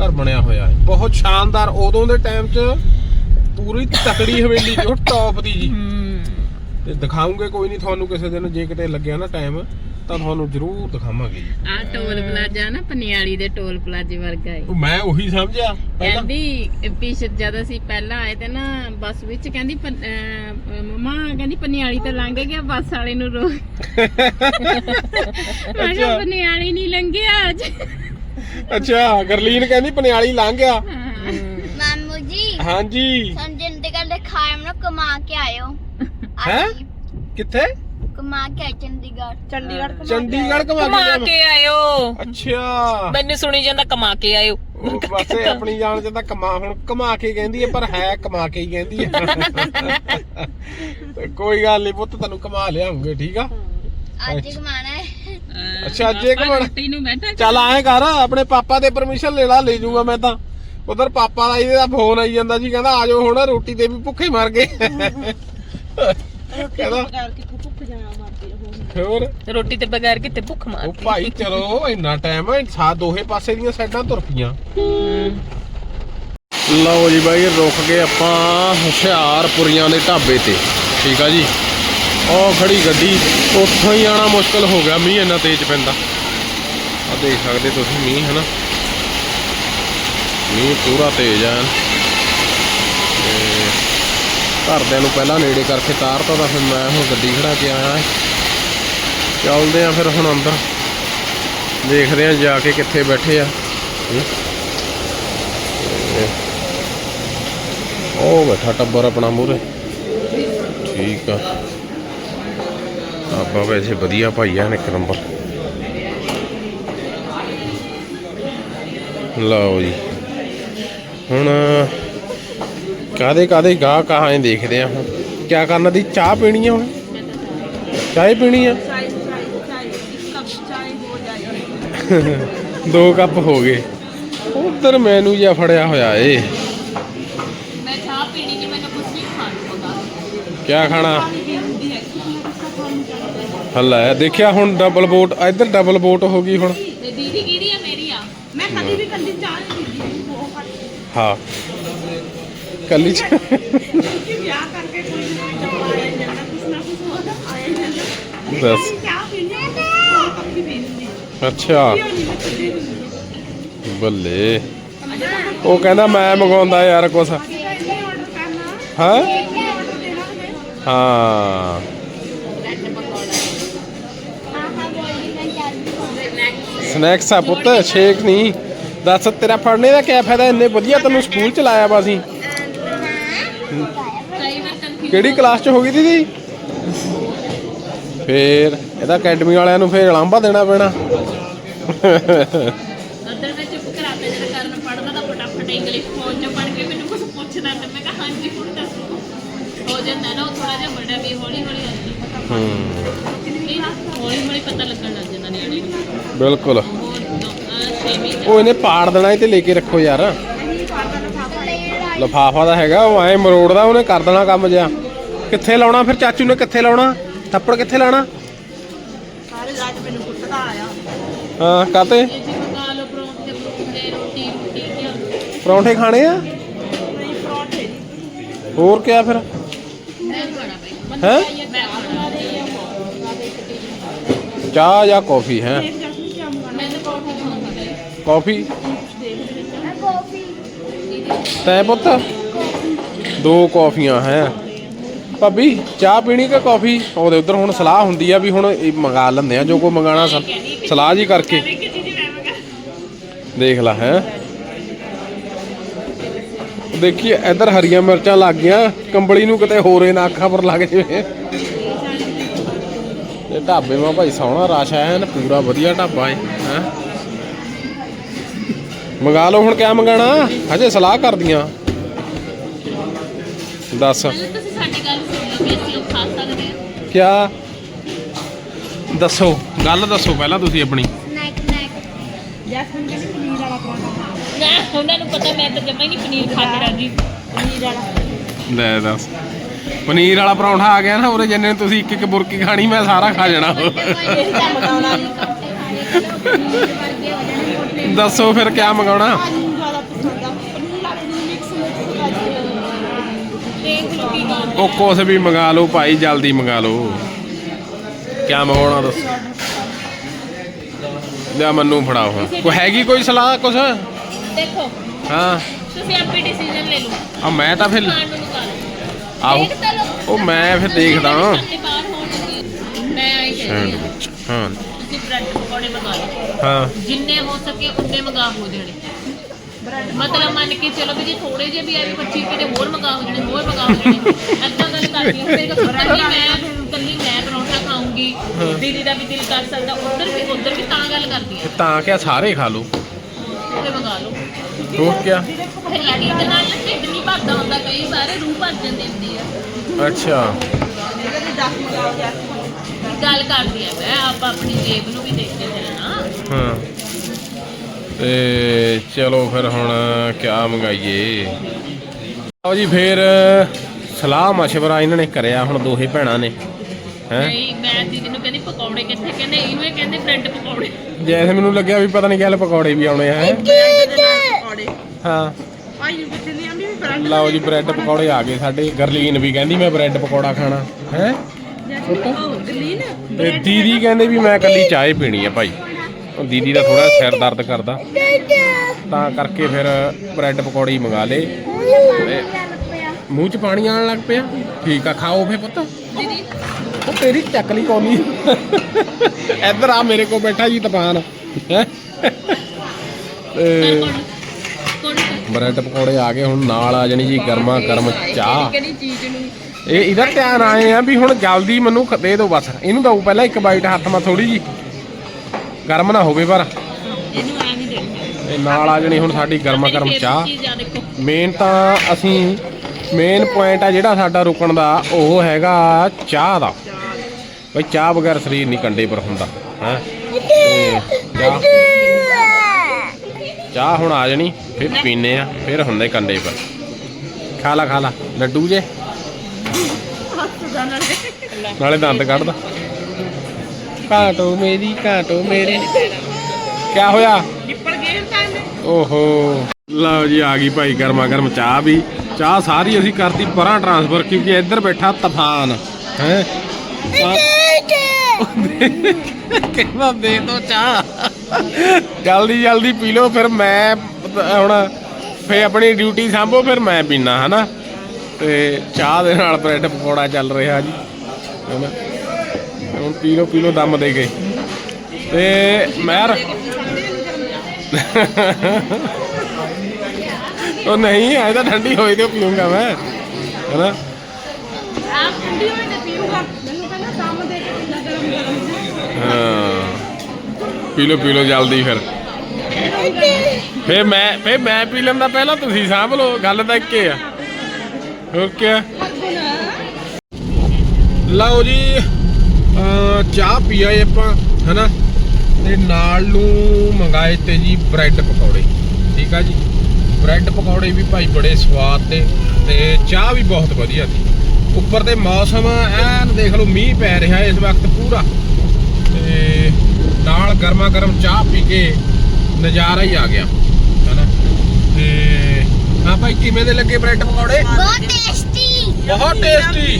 ਘਰ ਬਣਿਆ ਹੋਇਆ ਹੈ। ਬਹੁਤ ਸ਼ਾਨਦਾਰ ਉਦੋਂ ਦੇ ਟਾਈਮ 'ਚ ਪੂਰੀ ਤਕੜੀ ਹਵੇਲੀ ਜੋ ਟੌਪ ਦੀ ਜੀ। ਹੂੰ। ਤੇ ਦਿਖਾਉਂਗੇ ਕੋਈ ਨਹੀਂ ਤੁਹਾਨੂੰ ਕਿਸੇ ਦਿਨ ਜੇ ਕਿਤੇ ਲੱਗਿਆ ਨਾ ਟਾਈਮ ਤਾਂ ਤੁਹਾਨੂੰ ਜ਼ਰੂਰ ਦਿਖਾਵਾਂਗੇ ਜੀ। ਆ ਟੋਲ ਪਲਾਜ਼ਾ ਨਾ ਪਨਿਆਲੀ ਦੇ ਟੋਲ ਪਲਾਜ਼ੇ ਵਰਗਾ ਹੈ ਮੈਂ ਉਹੀ ਸਮਝਿਆ ਪਹਿਲਾਂ। ਕਹਿੰਦੀ ਪਿਛੇ ਜਦ ਅਸੀਂ ਪਹਿਲਾਂ ਆਏ ਤੇ ਨਾ ਬੱਸ ਵਿੱਚ ਕਹਿੰਦੀ ਮਮਾ ਕਹਿੰਦੀ ਪਨਿਆਲੀ ਤੋਂ ਲੰਘ ਗਿਆ ਬੱਸ ਵਾਲੇ ਨੂੰ ਰੋ [LAUGHS] ਮੈਂ ਕਿਹਾ ਅੱਛਾ। ਪਨਿਆਲੀ ਨਹੀਂ ਲੰਘਿਆ ਅੱਜ। ਅੱਛਾ ਗਰਲੀਨ ਕਹਿੰਦੀ ਪਨਿਆਲੀ ਲੰਘ ਗਿਆ। ਮਾਮੂ ਜੀ ਹਾਂਜੀ। ਸੰਜਨ ਦੇ ਘਰ ਦੇ ਖਾਏ ਨੂੰ ਕਮਾ ਕੇ ਆਇਓ। ਹੈਂ? ਕਿੱਥੇ? ਕਮਾ ਕੇ ਆਏ ਚੰਡੀਗੜ੍ਹ। ਚੰਡੀਗੜ੍ਹ ਘੁਮਾ ਕੇ ਚੰਡੀਗੜ੍ਹ ਕਮਾ ਕਮਾ ਕੇ ਕੇ ਆਇਓ। ਅੱਛਾ। ਮੈਨੂੰ ਸੁਣੀ ਜਾਂਦਾ ਕਮਾ ਕੇ ਆਇਓ। ਉਹ ਬਸੇ ਆਪਣੀ ਜਾਣ ਚ ਤਾਂ ਕਮਾ ਹੁਣ ਕਮਾ ਕੇ ਕਹਿੰਦੀ ਹੈ ਪਰ ਹੈ ਕਮਾ ਕੇ ਹੀ ਕਹਿੰਦੀ ਹੈ। ਤੇ ਕੋਈ ਗੱਲ ਨਹੀਂ ਪੁੱਤ ਤੈਨੂੰ ਕਮਾ ਲਿਆਉਂਗੇ ਠੀਕ ਆ? ਅੱਜ ਹੀ ਕਮਾਣਾ ਹੈ। ਅੱਛਾ, ਅੱਜ ਇਹ ਘੁੰਮਣ- ਰੋਟੀ ਨੂੰ ਬੈਠਾ ਚੱਲ ਆਏ ਕਰ ਆਪਣੇ ਪਾਪਾ ਦੇ ਪਰਮਿਸ਼ਨ ਲੈ ਲਾ ਲੈ ਜਾਊਗਾ ਮੈਂ ਤਾਂ। ਉਧਰ ਪਾਪਾ ਦਾ ਇਹਦਾ ਫੋਨ ਆਈ ਜਾਂਦਾ ਜੀ ਕਹਿੰਦਾ ਆ ਜਾਓ ਹੁਣ ਰੋਟੀ ਤੇ ਵੀ ਭੁੱਖੇ ਮਰ ਗਏ। ਕਹਿੰਦਾ ਘਰ ਕਿੱਥੇ ਭੁੱਖ ਜਾਣਾ ਮਾਰਦੀ ਹੋ ਹੋਰ ਰੋਟੀ ਤੇ ਬਗੈਰ ਕਿਤੇ ਭੁੱਖ ਮਾਰ ਉਹ ਭਾਈ ਚਲੋ ਇੰਨਾ ਟਾਈਮ ਹੈ ਸਾ ਦੋਹੇ ਪਾਸੇ ਦੀਆਂ ਸਾਈਡਾਂ ਤੁਰ ਪਈਆਂ। ਲਓ ਜੀ ਬਾਈ ਰੁਕ ਗਏ ਆਪਾਂ ਹੁਸ਼ਿਆਰਪੁਰੀਆਂ ਦੇ ਢਾਬੇ ਤੇ। ਠੀਕ ਆ ਜੀ? ਉਹ ਖੜੀ ਗੱਡੀ ਉੱਥੋਂ ਹੀ ਆਣਾ ਮੁਸ਼ਕਲ ਹੋ ਗਿਆ ਮੀਂਹ ਇੰਨਾ ਤੇਜ਼ ਪੈਂਦਾ। ਆ ਦੇਖ ਸਕਦੇ ਤੁਸੀਂ ਮੀਂਹ ਹਨਾ? ਮੀਂਹ ਪੂਰਾ ਤੇਜ਼ ਆ। ਤੇ ਘਰਦਿਆਂ ਨੂੰ ਪਹਿਲਾਂ ਨੇੜੇ ਕਰਕੇ ਤਾਰਤਾ ਤਾਂ ਫਿਰ ਮੈਂ ਹੁਣ ਗੱਡੀ ਖੜਾ ਕੇ ਆਇਆ ਚੱਲਦੇ ਆ ਫਿਰ ਹੁਣ ਅੰਦਰ। ਦੇਖਦੇ ਆ ਜਾ ਕੇ ਕਿੱਥੇ ਬੈਠੇ ਆ। ਉਹ ਬੈਠਾ ਟੱਬਰ ਆਪਣਾ ਮੂਰੇ ਠੀਕ ਆ। ਆਪਾਂ ਵੈਸੇ ਵਧੀਆ ਭਾਈ ਆ, ਇੱਕ ਨੰਬਰ। ਲਓ ਜੀ। ਹੁਣ ਕਾਦੇ ਕਾਦੇ ਗਾਹ ਕਹਾਂ ਦੇਖਦੇ ਆ ਹੁਣ। ਕੀ ਕਰਨਾ ਦੀ? ਚਾਹ ਪੀਣੀ ਆ ਹੁਣ? ਚਾਹ ਪੀਣੀ ਆ? ਦੋ ਕੱਪ ਹੋ ਗਏ। ਉਧਰ ਮੈਨੂੰ ਜਿਆ ਫੜਿਆ ਹੋਇਆ ਏ। ਮੈਂ ਚਾਹ ਪੀਣੀ ਕਿ ਮੈਨੂੰ ਕੁਝ ਵੀ ਖਾਣਾ ਕੀ ਖਾਣਾ? ਹੱਲਾ ਦੇਖਿਆ ਹੁਣ ਡਬਲ ਬੋਟ ਇਧਰ ਡਬਲ ਬੋਟ ਹੋ ਗਈ ਹੁਣ। ਦੀਦੀ ਕਿਹੜੀ ਆ ਮੇਰੀ ਆ? ਮੈਂ ਕਦੀ ਵੀ ਕੰਦੀ ਚਾਹ ਨਹੀਂ ਪੀਂਦੀ। ਹਾਂ। ਕੱਲੀ ਚ। ਕਿ ਵਿਆਹ ਕਰਕੇ ਕੋਈ ਨਾ ਕੋਈ ਜਮਾ ਆਇਆ ਹੀ ਜਾਂਦਾ ਕੁਛ ਨਾ ਕੁਛ ਉਹਦਾ ਆਇਆ ਹੀ ਜਾਂਦਾ। ਬਸ। ਚਾਹ ਪੀਣੀ ਹੈ ਤਾਂ ਕੱਪ ਵੀ ਪੀ ਲੈਂਦੀ ਅੱਛਾ। ਕਿਉਂ ਨਹੀਂ ਮੈਂ ਕੱਢੀ ਹੁੰਦੀ ਬੱਲੇ। ਉਹ ਕਹਿੰਦਾ ਮੈਂ ਮੰਗਾਉਂਦਾ ਯਾਰ ਕੁਛ। ਇਹਨੇ ਆਰਡਰ ਕਰਨਾ। ਹਾਂ? ਇਹਨੇ ਆਰਡਰ ਦੇਣਾ ਹੋਵੇ ਹਾਂ ਬ੍ਰੈਡ ਪਕੌੜਾ ਸਨੈਕਸ ਆ ਪੁੱਤ ਸ਼ੇਕ ਨਹੀਂ ਦੱਸ ਤੇਰਾ ਪੜ੍ਹਨੇ ਦਾ ਕੀ ਫਾਇਦਾ? ਇੰਨੇ ਵਧੀਆ ਤੈਨੂੰ ਸਕੂਲ ਚ ਲਾਇਆ ਵਾ ਅਸੀਂ। ਕਈ ਵਾਰ ਕਨਫਿਊਜ਼ ਕਿਹੜੀ ਕਲਾਸ ਚ ਹੋ ਗਈ ਦੀਦੀ? ਫੇਰ ਇਹਦਾ ਅਕੈਡਮੀ ਵਾਲਿਆਂ ਨੂੰ ਫੇਰ ਲਾਂਭਾ ਦੇਣਾ ਪੈਣਾ। ਅੰਦਰ ਮੈਂ ਚੁੱਪ ਕਰਾਤਾ ਜਿਹੜਾ ਕਰਨ ਪੜਦਾ ਤਾਂ ਫਟਾਫਟ ਇੰਗਲਿਸ਼ ਫੋਨ 'ਚ ਪੜ ਕੇ ਮੈਨੂੰ ਕੁਝ ਪੁੱਛਦਾ ਤੇ ਮੈਂ ਕਿਹਾ ਹਾਂਜੀ ਹੁਣ ਦੱਸੋ। ਹੋ ਜਾਂਦਾ ਨਾ ਉਹ ਥੋੜਾ ਜਿਹਾ ਵੱਡਾ ਵੀ ਹੌਲੀ ਹੌਲੀ ਆਉਂਦੀ ਹੂੰ। ਇਹ ਹੌਲੀ ਹੌਲੀ ਪਤਾ ਲੱਗਣ ਲੱਗ ਜਾਂਦਾ ਨਿਆਣੇ ਨੂੰ। ਬਿਲਕੁਲ। ਉਹ ਇਹਨੇ ਪਾੜ ਦੇਣਾ ਇਹ ਤੇ ਲੈ ਕੇ ਰੱਖੋ ਯਾਰ। ਲਫਾਫਾ ਦਾ ਹੈਗਾ ਉਹ ਐ ਮਰੋੜ ਦਾ ਉਹਨੇ ਕਰ ਦੇਣਾ ਕੰਮ ਜਿਆ ਕਿੱਥੇ ਲਾਉਣਾ? ਫਿਰ ਚਾਚੂ ਨੇ ਕਿੱਥੇ ਲਾਉਣਾ? ਥੱਪੜ ਕਿੱਥੇ ਲਾਣਾ ਸਾਰੇ ਰਾਜ ਮੈਨੂੰ ਕੁੱਟਦਾ ਆਇਆ। ਹਾਂ ਕਾਤੇ ਪਰੌਂਠੇ ਖਾਣੇ ਆ? ਹੋਰ ਕੀ ਆ ਫਿਰ ਹੈ? ਚਾਹ ਜਾਂ ਕਾਫੀ ਹੈ? ਕਾਫੀ? ਤੈ ਪੁੱਤ? ਦੋ ਕੌਫੀਆਂ ਹੈ। ਭਾਬੀ, ਚਾਹ ਪੀਣੀ ਕਿ ਕੌਫੀ? ਉਹਦੇ ਉਧਰ ਹੁਣ ਸਲਾਹ ਹੁੰਦੀ ਆ ਵੀ ਹੁਣ ਇਹ ਮੰਗਾ ਲੈਂਦੇ ਆ, ਜੋ ਕੋ ਮੰਗਾਣਾ ਸਲਾਹ ਜੀ ਕਰਕੇ। ਦੇਖ ਲੈ ਹੈ। ਦੇਖੀਏ, ਇੱਧਰ ਹਰੀਆਂ ਮਿਰਚਾਂ ਲੱਗ ਗਈਆਂ। ਕੰਬਲੀ ਨੂੰ ਕਿਤੇ ਹੋਰੇ ਨਾ ਅੱਖਾਂ ਪਰ ਲੱਗ ਜਾਵੇ। ਇਹ ਢਾਬੇ ਮਾ ਭਾਈ ਸੋਹਣਾ, ਰਸ਼ ਹੈ ਨਾ ਪੂਰਾ ਵਧੀਆ ਢਾਬਾ ਹੈ ਹੈ। ਮੰਗਾ ਲਓ ਹੁਣ ਕਿਆ ਮੰਗਾਣਾ? ਹਜੇ ਸਲਾਹ ਕਰਦੀਆਂ। ਦੱਸ। ਤੁਸੀਂ ਸਾਡੀ ਗੱਲ ਸੁਣ ਲਓ ਵੀ ਅਸੀਂ ਉਹ ਖਾ ਸਕਦੇ ਹਾਂ। ਕਿਆ? ਦੱਸੋ। ਗੱਲ ਦੱਸੋ ਪਹਿਲਾਂ ਤੁਸੀਂ ਆਪਣੀ। ਸਨੈਕ ਸਨੈਕ ਜੈਸਮੀਨ ਕਹਿੰਦੀ ਪਨੀਰ ਵਾਲਾ ਪਰੌਂਠਾ। ਨਾ ਉਹਨਾਂ ਨੂੰ ਪਤਾ ਮੈਂ ਤਾਂ ਜਮਾ ਹੀ ਨਹੀਂ ਪਨੀਰ ਖਾ ਕੇ ਰਾਜੀ। ਪਨੀਰ ਵਾਲਾ। ਲੈ ਦੱਸ। ਪਨੀਰ ਵਾਲਾ ਪਰੌਂਠਾ ਆ ਗਿਆ ਨਾ ਉਹਦੇ ਜਿੰਨੇ ਨੂੰ ਤੁਸੀਂ ਇੱਕ ਇੱਕ ਬੁਰਕੀ ਖਾਣੀ ਮੈਂ ਸਾਰਾ ਖਾ ਜਾਣਾ। ਇਹ ਤਾਂ ਮਗਾਉਣਾ ਦੱਸੋ ਫਿਰ ਕਿਆ ਮੰਗਾਉਣਾ? ਮੈਨੂੰ ਜ਼ਿਆਦਾ ਪਸੰਦ ਆ। ਪਨੀਰ ਵਾਲੇ ਨੂੰ ਮਿਕਸ ਮਿਕਸ ਭਾਜੀ ਦੇਖ ਲਓ ਕੀ ਗੱਲ ਉਹ ਕੁਛ ਵੀ ਮੰਗਾ ਲਓ ਭਾਈ ਜਲਦੀ ਮੰਗਾ ਲਓ। ਕਿਆ ਮੰਗਾਉਣਾ ਦੱਸੋ? ਲਿਆ ਮੈਨੂੰ ਫੜਾਓ ਹੁਣ। ਕੋਈ ਹੈਗੀ ਕੋਈ ਸਲਾਹ ਕੁਛ? ਦੇਖੋ ਹਾਂ। ਤੁਸੀਂ ਆਪੇ ਡਿਸੀਜਨ ਲੈ ਲਓ। ਆ ਮੈਂ ਤਾਂ ਫਿਰ ਖਾਣ ਨੂੰ ਨਿਕਾਲੋ ਆਹੋ। ਦੇਖ ਤਾਂ ਲਓ। ਉਹ ਮੈਂ ਫਿਰ ਦੇਖਦਾ ਸਾਡੇ ਬਾਹਰ ਹੋਣਗੇ ਮੈਂ ਆਈ ਕਹਿੰਦੀ ਹਾਂ। ਸੈਂਡਵਿਚ ਹਾਂ। ਤੁਸੀਂ ਬ੍ਰੈਡ ਪਕੌੜੇ ਮੰਗਾ ਲਓ। ਹਾਂ। ਜਿੰਨੇ ਹੋ ਸਕੇ ਉਨੇ ਮੰਗਾ ਹੋ ਜਾਣੇ। ਮਤਲਬ ਮੰਨ ਕੇ ਚਲੋ ਵੀ ਜੇ ਥੋੜੇ ਜਿਹੇ ਵੀ ਆ ਵੀ 25 ਰੁਪਏ ਦੇ ਹੋਰ ਮੰਗਾ ਹੋ ਜਾਣੇ ਹੋਰ ਮੰਗਾ ਹੋ ਜਾਣੇ। ਏਦਾਂ ਗੱਲ ਕਰਦੀ ਹਾਂ ਫਿਰ ਕੱਲੀ ਮੈਂ ਕੱਲੀ ਮੈਂ ਪਰੌਂਠਾ ਖਾਊਂਗੀ ਦੀਦੀ ਦਾ ਵੀ ਦਿਲ ਕਰ ਸਕਦਾ ਉਧਰ ਵੀ ਉਧਰ ਵੀ ਤਾਂ ਗੱਲ ਕਰਦੀ ਤੇ ਤਾਂ ਕਿਆ ਸਾਰੇ ਖਾ ਲਓ। ਹਾਂ ਤੇ ਮੰਗਾ ਲਓ। ਹੋਰ ਕਿਆ? ਫਿਰ ਇਹ ਇਹਦੇ ਨਾਲ ਨਾ ਢਿੱਡ ਨਹੀਂ ਭਰਦਾ ਹੁੰਦਾ ਕਈ ਸਾਰੇ ਰੂਹ ਭਰ ਜਾਂਦੇ ਹੁੰਦੀ ਆ। ਅੱਛਾ। ਇਹਦੇ 10 ਮਗਾਓ ਜੈਸਮੀਨ ਗੱਲ ਕਰਦੀ ਆ ਮੈਂ ਆਪਾਂ ਆਪਣੀ ਜੇਬ ਨੂੰ ਵੀ ਦੇਖ ਕੇ ਚੱਲਣਾ। ਹਾਂ। ਤੇ ਚਲੋ ਫਿਰ ਹੁਣ ਕਿਆ ਮੰਗਾਈਏ। ਆਓ ਜੀ ਫੇਰ ਸਲਾਹ ਮਸ਼ਵਰਾ ਇਹਨਾਂ ਨੇ ਕਰਿਆ ਹੁਣ ਦੋਹੇ ਭੈਣਾਂ ਨੇ। ਹੈ? ਨਹੀਂ ਮੈਂ ਦੀਦੀ ਨੂੰ ਕਹਿੰਦੀ ਪਕੌੜੇ ਕਿੱਥੇ ਕਹਿੰਦੇ ਇਹਨੂੰ ਇਹ ਕਹਿੰਦੇ ਬ੍ਰੈਡ ਪਕੌੜੇ। ਜੈਸੇ ਮੈਨੂੰ ਲੱਗਿਆ ਵੀ ਪਤਾ ਨਹੀਂ ਕਿਹਲੇ ਪਕੌੜੇ ਵੀ ਆਉਣੇ ਆ ਪਕੌੜੇ। ਹਾਂ। ਭਾਈ ਨੂੰ ਪੁੱਛਦੀ ਆਂ ਵੀ ਬ੍ਰੈਡ ਲਓ ਜੀ ਬ੍ਰੈਡ ਪਕੌੜੇ। ਆ ਗਏ ਸਾਡੇ। ਗਰਲੀਨ ਵੀ ਕਹਿੰਦੀ ਮੈਂ ਬ੍ਰੈਡ ਪਕੌੜਾ ਖਾਣਾ ਹੈ? ਤੇ ਦੀਦੀ ਕਹਿੰਦੇ ਵੀ ਮੈਂ ਕੱਲੀ ਚਾਹ ਪੀਣੀ ਆ ਭਾਈ। ਦੀਦੀ ਦਾ ਥੋੜਾ ਸਿਰ ਦਰਦ ਕਰਦਾ। ਤਾਂ ਕਰਕੇ ਫਿਰ ਬ੍ਰੈਡ ਪਕੌੜੇ ਹੀ ਮੰਗਾ ਲੇ ਮੂੰਹ 'ਚ ਪਾਣੀ ਆਉਣ ਲੱਗ ਪਿਆ। ਠੀਕ ਆ, ਖਾਓ ਫੇ ਪੁੱਤ। ਦੀਦੀ ਉਹ ਤੇਰੀ ਚੱਕਲੀ ਕੋਨੀ ਇੱਧਰ ਆ ਮੇਰੇ ਕੋਲ ਬੈਠਾ ਜੀ ਤਪਾਨ ਹੈਂ? ਬ੍ਰੈਡ ਪਕੌੜੇ ਆ ਗਏ, ਹੁਣ ਨਾਲ ਆ ਜਾਣੀ ਜੀ ਗਰਮਾ ਗਰਮ ਚਾਹ। ਇਹ ਇਹਦਾ ਧਿਆਨ ਆਏ ਆ ਵੀ ਹੁਣ ਜਲਦੀ ਮੈਨੂੰ ਦੇ ਦਿਓ ਬਸ। ਇਹਨੂੰ ਦਊ ਪਹਿਲਾਂ ਇੱਕ ਬਾਈਟ ਹੱਥ ਮਾ ਥੋੜੀ ਜੀ। ਗਰਮ ਨਾ ਹੋਵੇ ਪਰ। ਇਹਨੂੰ ਐ ਨਹੀਂ ਦੇਣੀ ਤੇ ਨਾਲ ਆ ਜਾਣੀ ਹੁਣ ਸਾਡੀ ਗਰਮਾ ਗਰਮ ਚਾਹ। ਚੀਜ਼ ਆ ਦੇਖੋ। ਮੇਨ ਤਾਂ ਅਸੀਂ ਮੇਨ ਪੁਆਇੰਟ ਆ ਜਿਹੜਾ ਸਾਡਾ ਰੁਕਣ ਦਾ ਉਹ ਹੈਗਾ ਚਾਹ ਦਾ। ਬਈ ਚਾਹ ਬਗੈਰ ਸਰੀਰ ਨਹੀਂ ਕੰਡੇ ਪਰ ਹੁੰਦਾ ਹੈ? ਚਾਹ ਚਾਹ ਹੁਣ ਆ ਜਾਣੀ ਫਿਰ ਪੀਨੇ ਆ ਫਿਰ ਹੁੰਦੇ ਕੰਡੇ ਪਰ। ਖਾ ਲਾ ਖਾ ਲਾ। ਲੱਡੂ ਜੇ। ਨਾਲੇ ਦੰਦ ਕੱਢਦਾ। ਕਾਟੋ ਮੇਰੀ ਕਾਟੋ ਮੇਰੇ। ਕਿਆ ਹੋਇਆ? ਨਿਪੜ ਗਏ ਤਾਂ ਓਹੋ। ਲਓ ਜੀ ਆ ਗਈ ਭਾਈ ਗਰਮਾ ਗਰਮ ਚਾਹ ਵੀ। ਚਾਹ ਸਾਰੀ ਅਸੀਂ ਕਰਤੀ ਪਰਾਂ ਟਰਾਂਸਫਰ ਕਿਉਂਕਿ ਇੱਧਰ ਬੈਠਾ ਤੂਫਾਨ। ਹੈ? ਕਹਿੰਦਾ ਦੇ ਦੋ ਚਾਹ। ਜਲਦੀ ਜਲਦੀ ਪੀ ਲਓ ਫਿਰ ਮੈਂ ਹੁਣ ਫੇ ਆਪਣੀ ਡਿਊਟੀ ਸੰਭੋ ਫਿਰ ਮੈਂ ਪੀਣਾ ਹਨਾ? ਤੇ ਚਾਹ ਦੇ ਨਾਲ ਬ੍ਰੈਡ ਪਕੌੜਾ ਚੱਲ ਰਿਹਾ ਜੀ। ਹੈਨਾ? ਹੁਣ ਪੀ ਲਓ ਪੀ ਲਓ ਦਮ ਦੇ ਕੇ ਤੇ ਮੈਂ ਉਹ ਨਹੀਂ ਐ ਤਾਂ ਠੰਡੀ ਹੋਈ ਤੇ ਪੀਊਂਗਾ ਮੈਂ ਹੈਨਾ? ਆਪ ਠੰਡੀ ਹੋਈ ਤੇ ਪੀਊਗਾ। ਮੈਨੂੰ ਕਹਿੰਦਾ ਦਮ ਦੇ ਕੇ ਪੀਣਾ ਗਰਮ ਗਰਮ। ਹਾਂ। ਪੀ ਲਓ ਪੀ ਲਓ ਜਲਦੀ ਫਿਰ। ਫੇ ਮੈਂ ਫੇ ਮੈਂ ਪੀ ਲੈਂਦਾ ਪਹਿਲਾਂ ਤੁਸੀਂ ਸਾਂਭ ਲਓ ਗੱਲ ਤਾਂ ਇੱਕੇ ਆ। ਹੋਰ ਕੀ ਲਓ ਜੀ। ਚਾਹ ਪੀ ਆਏ ਆਪਾਂ, ਹਨਾ? ਤੇ ਨਾਲ ਨੂੰ ਮੰਗਾਏ ਤੇ ਜੀ ਬ੍ਰੈਡ ਪਕੌੜੇ, ਠੀਕ ਆ ਜੀ? ਬ੍ਰੈਡ ਪਕੌੜੇ ਵੀ ਭਾਈ ਬੜੇ ਸਵਾਦ ਤੇ ਤੇ ਚਾਹ ਵੀ ਬਹੁਤ ਵਧੀਆ ਸੀ। ਉੱਪਰ ਤੇ ਮੌਸਮ ਐਨ ਦੇਖ ਲਓ, ਮੀਂਹ ਪੈ ਰਿਹਾ ਇਸ ਵਕਤ ਪੂਰਾ। ਤੇ ਨਾਲ ਗਰਮਾ ਗਰਮ ਚਾਹ ਪੀ ਕੇ ਨਜ਼ਾਰਾ ਹੀ ਆ ਗਿਆ, ਹਨਾ? ਤੇ ਹਾਂ ਭਾਈ, ਕਿਵੇਂ ਦੇ ਲੱਗੇ ਬ੍ਰੈਡ ਪਕੌੜੇ? ਬਹੁਤ ਟੇਸਟੀ ਬਹੁਤ ਟੇਸਟੀ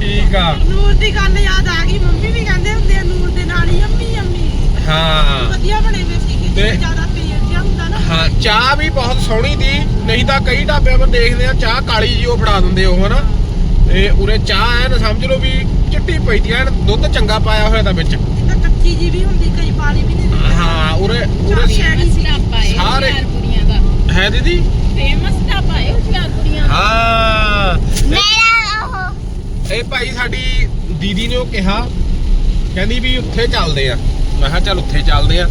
ਠੀਕ ਆ। ਨੂਰ ਦੀ ਗੱਲ ਯਾਦ ਆ ਗਈ ਮੰਮੀ ਵੀ ਕਹਿੰਦੇ ਹੁੰਦੇ ਆ ਨੂਰ ਦੇ ਨਾਲ ਹੀ ਅੰਮੀ ਅੰਮੀ। ਹਾਂ। ਵਧੀਆ ਬਣੇ ਹੋਏ ਸੀਗੇ ਤੇ- ਜ਼ਿਆਦਾ ਤੇਜ਼ ਜਿਹਾ ਹੁੰਦਾ ਨਾ। ਹਾਂ ਚਾਹ ਵੀ ਬਹੁਤ ਸੋਹਣੀ ਦੀ ਨਹੀਂ ਤਾਂ ਕਈ ਢਾਬਿਆਂ 'ਤੇ ਦੇਖਦੇ ਆ ਚਾਹ ਕਾਲੀ ਜੀ ਉਹ ਫੜਾ ਦਿੰਦੇ ਉਹ ਹਨਾ। ਤੇ ਉਰੇ ਚਾਹ ਐਨ ਸਮਝ ਲਓ ਵੀ ਚਿੱਟੀ ਪਈ ਦੀ ਐਨ ਦੁੱਧ ਚੰਗਾ ਪਾਇਆ ਹੋਇਆ ਤਾਂ ਵਿੱਚ। ਤਾਂ ਕੱਚੀ ਜੀ ਵੀ ਹੁੰਦੀ ਕਈ ਪਾਣੀ ਵੀ ਨਹੀਂ ਦਿੰਦੇ। ਹਾਂ ਉਰੇ ਉਰੇ ਸ਼ੈਰੀ ਸੀ। ਸਾਰੇ- ਦਾ। ਹੈ ਦੀਦੀ? ਫੇਮਸ ਢਾਬਾ ਹੈ ਹੁਸ਼ਿਆਰਪੁਰੀਆਂ ਦਾ ਹਾਂ। ਮੇਰਾ ਉਹ ਇਹ ਭਾਈ ਸਾਡੀ ਦੀਦੀ ਨੇ ਉਹ ਕਿਹਾ ਕਹਿੰਦੀ ਵੀ ਉੱਥੇ ਚੱਲਦੇ ਆ। ਮੈਂ ਕਿਹਾ ਚੱਲ ਉੱਥੇ ਚੱਲਦੇ ਆ।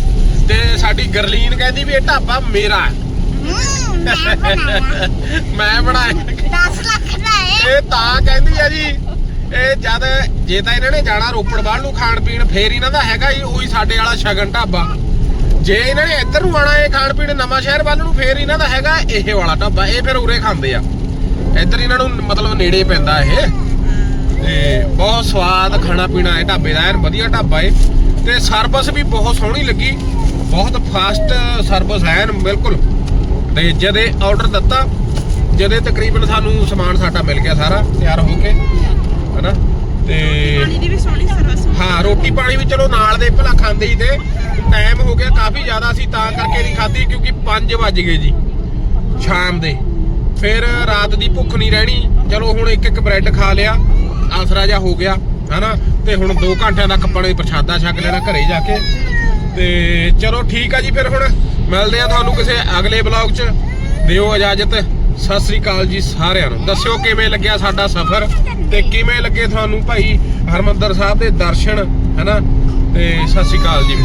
ਤੇ ਸਾਡੀ ਗਰਲੀਨ ਕਹਿੰਦੀ ਵੀ ਇਹ ਢਾਬਾ ਮੇਰਾ ਹੈ। ਹੂੰ ਮੈਂ ਬਣਾਇਆ। ਮੈਂ ਬਣਾਇਆ। 10 ਲੱਖ ਦਾ ਹੈ। ਇਹ ਤਾਂ ਕਹਿੰਦੀ ਆ ਜੀ ਇਹ ਜਦ ਜੇ ਤਾਂ ਇਹਨਾਂ ਨੇ ਜਾਣਾ ਰੋਪੜ ਬਾਹਰ ਨੂੰ ਖਾਣ ਪੀਣ ਫੇਰ ਇਹਨਾਂ ਦਾ ਹੈਗਾ ਜੀ ਉਹੀ ਸਾਡੇ ਵਾਲਾ ਸ਼ਗਨ ਢਾਬਾ। ਜੇ ਇਹਨਾਂ ਨੇ ਇੱਧਰ ਨੂੰ ਆਣਾ ਇਹ ਖਾਣ ਪੀਣ ਨਵਾਂ ਸ਼ਹਿਰ ਵੱਲ ਨੂੰ ਫੇਰ ਇਹਨਾਂ ਦਾ ਹੈਗਾ ਇਹ ਵਾਲਾ ਢਾਬਾ ਇਹ ਫਿਰ ਉਰੇ ਖਾਂਦੇ ਆ। ਇੱਧਰ ਇਹਨਾਂ ਨੂੰ ਮਤਲਬ ਨੇੜੇ ਪੈਂਦਾ ਇਹ। ਤੇ ਬਹੁਤ ਸਵਾਦ ਖਾਣਾ ਪੀਣਾ ਹੈ ਢਾਬੇ ਦਾ ਐਨ ਵਧੀਆ ਢਾਬਾ ਏ। ਤੇ ਸਰਵਿਸ ਵੀ ਬਹੁਤ ਸੋਹਣੀ ਲੱਗੀ। ਬਹੁਤ ਫਾਸਟ ਸਰਵਿਸ ਹੈ ਬਿਲਕੁਲ। ਤੇ ਜਦੇ ਆਰਡਰ ਦਿੱਤਾ ਜਦੇ ਤਕਰੀਬਨ ਸਾਨੂੰ ਸਮਾਨ ਸਾਡਾ ਮਿਲ ਗਿਆ ਸਾਰਾ ਤਿਆਰ ਹੋ ਕੇ ਹਨਾ? ਤੇ ਪਾਣੀ ਦੀ ਵੀ ਸੋਹਣੀ ਸਰਵਿਸ ਹਾਂ ਰੋਟੀ ਪਾਣੀ ਵੀ ਚਲੋ ਨਾਲ ਦੇ ਭਲਾ ਖਾਂਦੇ ਹੀ ਤੇ ਟਾਈਮ ਹੋ ਗਿਆ ਕਾਫੀ ਜ਼ਿਆਦਾ ਸੀ ਤਾਂ ਕਰਕੇ ਨਹੀਂ ਖਾਧੀ ਕਿਉਂਕਿ 5 ਵੱਜ ਗਏ ਜੀ ਸ਼ਾਮ ਦੇ। ਫਿਰ ਰਾਤ ਦੀ ਭੁੱਖ ਨਹੀਂ ਰਹਿਣੀ। ਚਲੋ ਹੁਣ ਇੱਕ ਇੱਕ ਬ੍ਰੈਡ ਖਾ ਲਿਆ, ਆਸਰਾ ਜਾ ਹੋ ਗਿਆ, ਹਨਾ? ਤੇ ਹੁਣ 2 ਘੰਟਿਆਂ ਤੱਕ ਆਪਾਂ ਪ੍ਰਸ਼ਾਦਾ ਛਕ ਲੈਣਾ ਘਰੇ ਜਾ ਕੇ। ਤੇ ਚਲੋ ਠੀਕ ਆ ਜੀ ਫਿਰ ਹੁਣ। ਮਿਲਦੇ ਆ ਤੁਹਾਨੂੰ ਕਿਸੇ ਅਗਲੇ ਬਲੌਗ 'ਚ। ਦਿਓ ਇਜਾਜ਼ਤ। ਸਤਿ ਸ੍ਰੀ ਅਕਾਲ ਜੀ ਸਾਰਿਆਂ ਨੂੰ। ਦੱਸਿਓ ਕਿਵੇਂ ਲੱਗਿਆ ਸਾਡਾ ਸਫ਼ਰ ਤੇ ਕਿਵੇਂ ਲੱਗੇ ਤੁਹਾਨੂੰ ਭਾਈ ਹਰਮੰਦਰ ਸਾਹਿਬ ਦੇ ਦਰਸ਼ਨ, ਹਨਾ? ਤੇ ਸਤਿ ਸ੍ਰੀ ਅਕਾਲ ਜੀ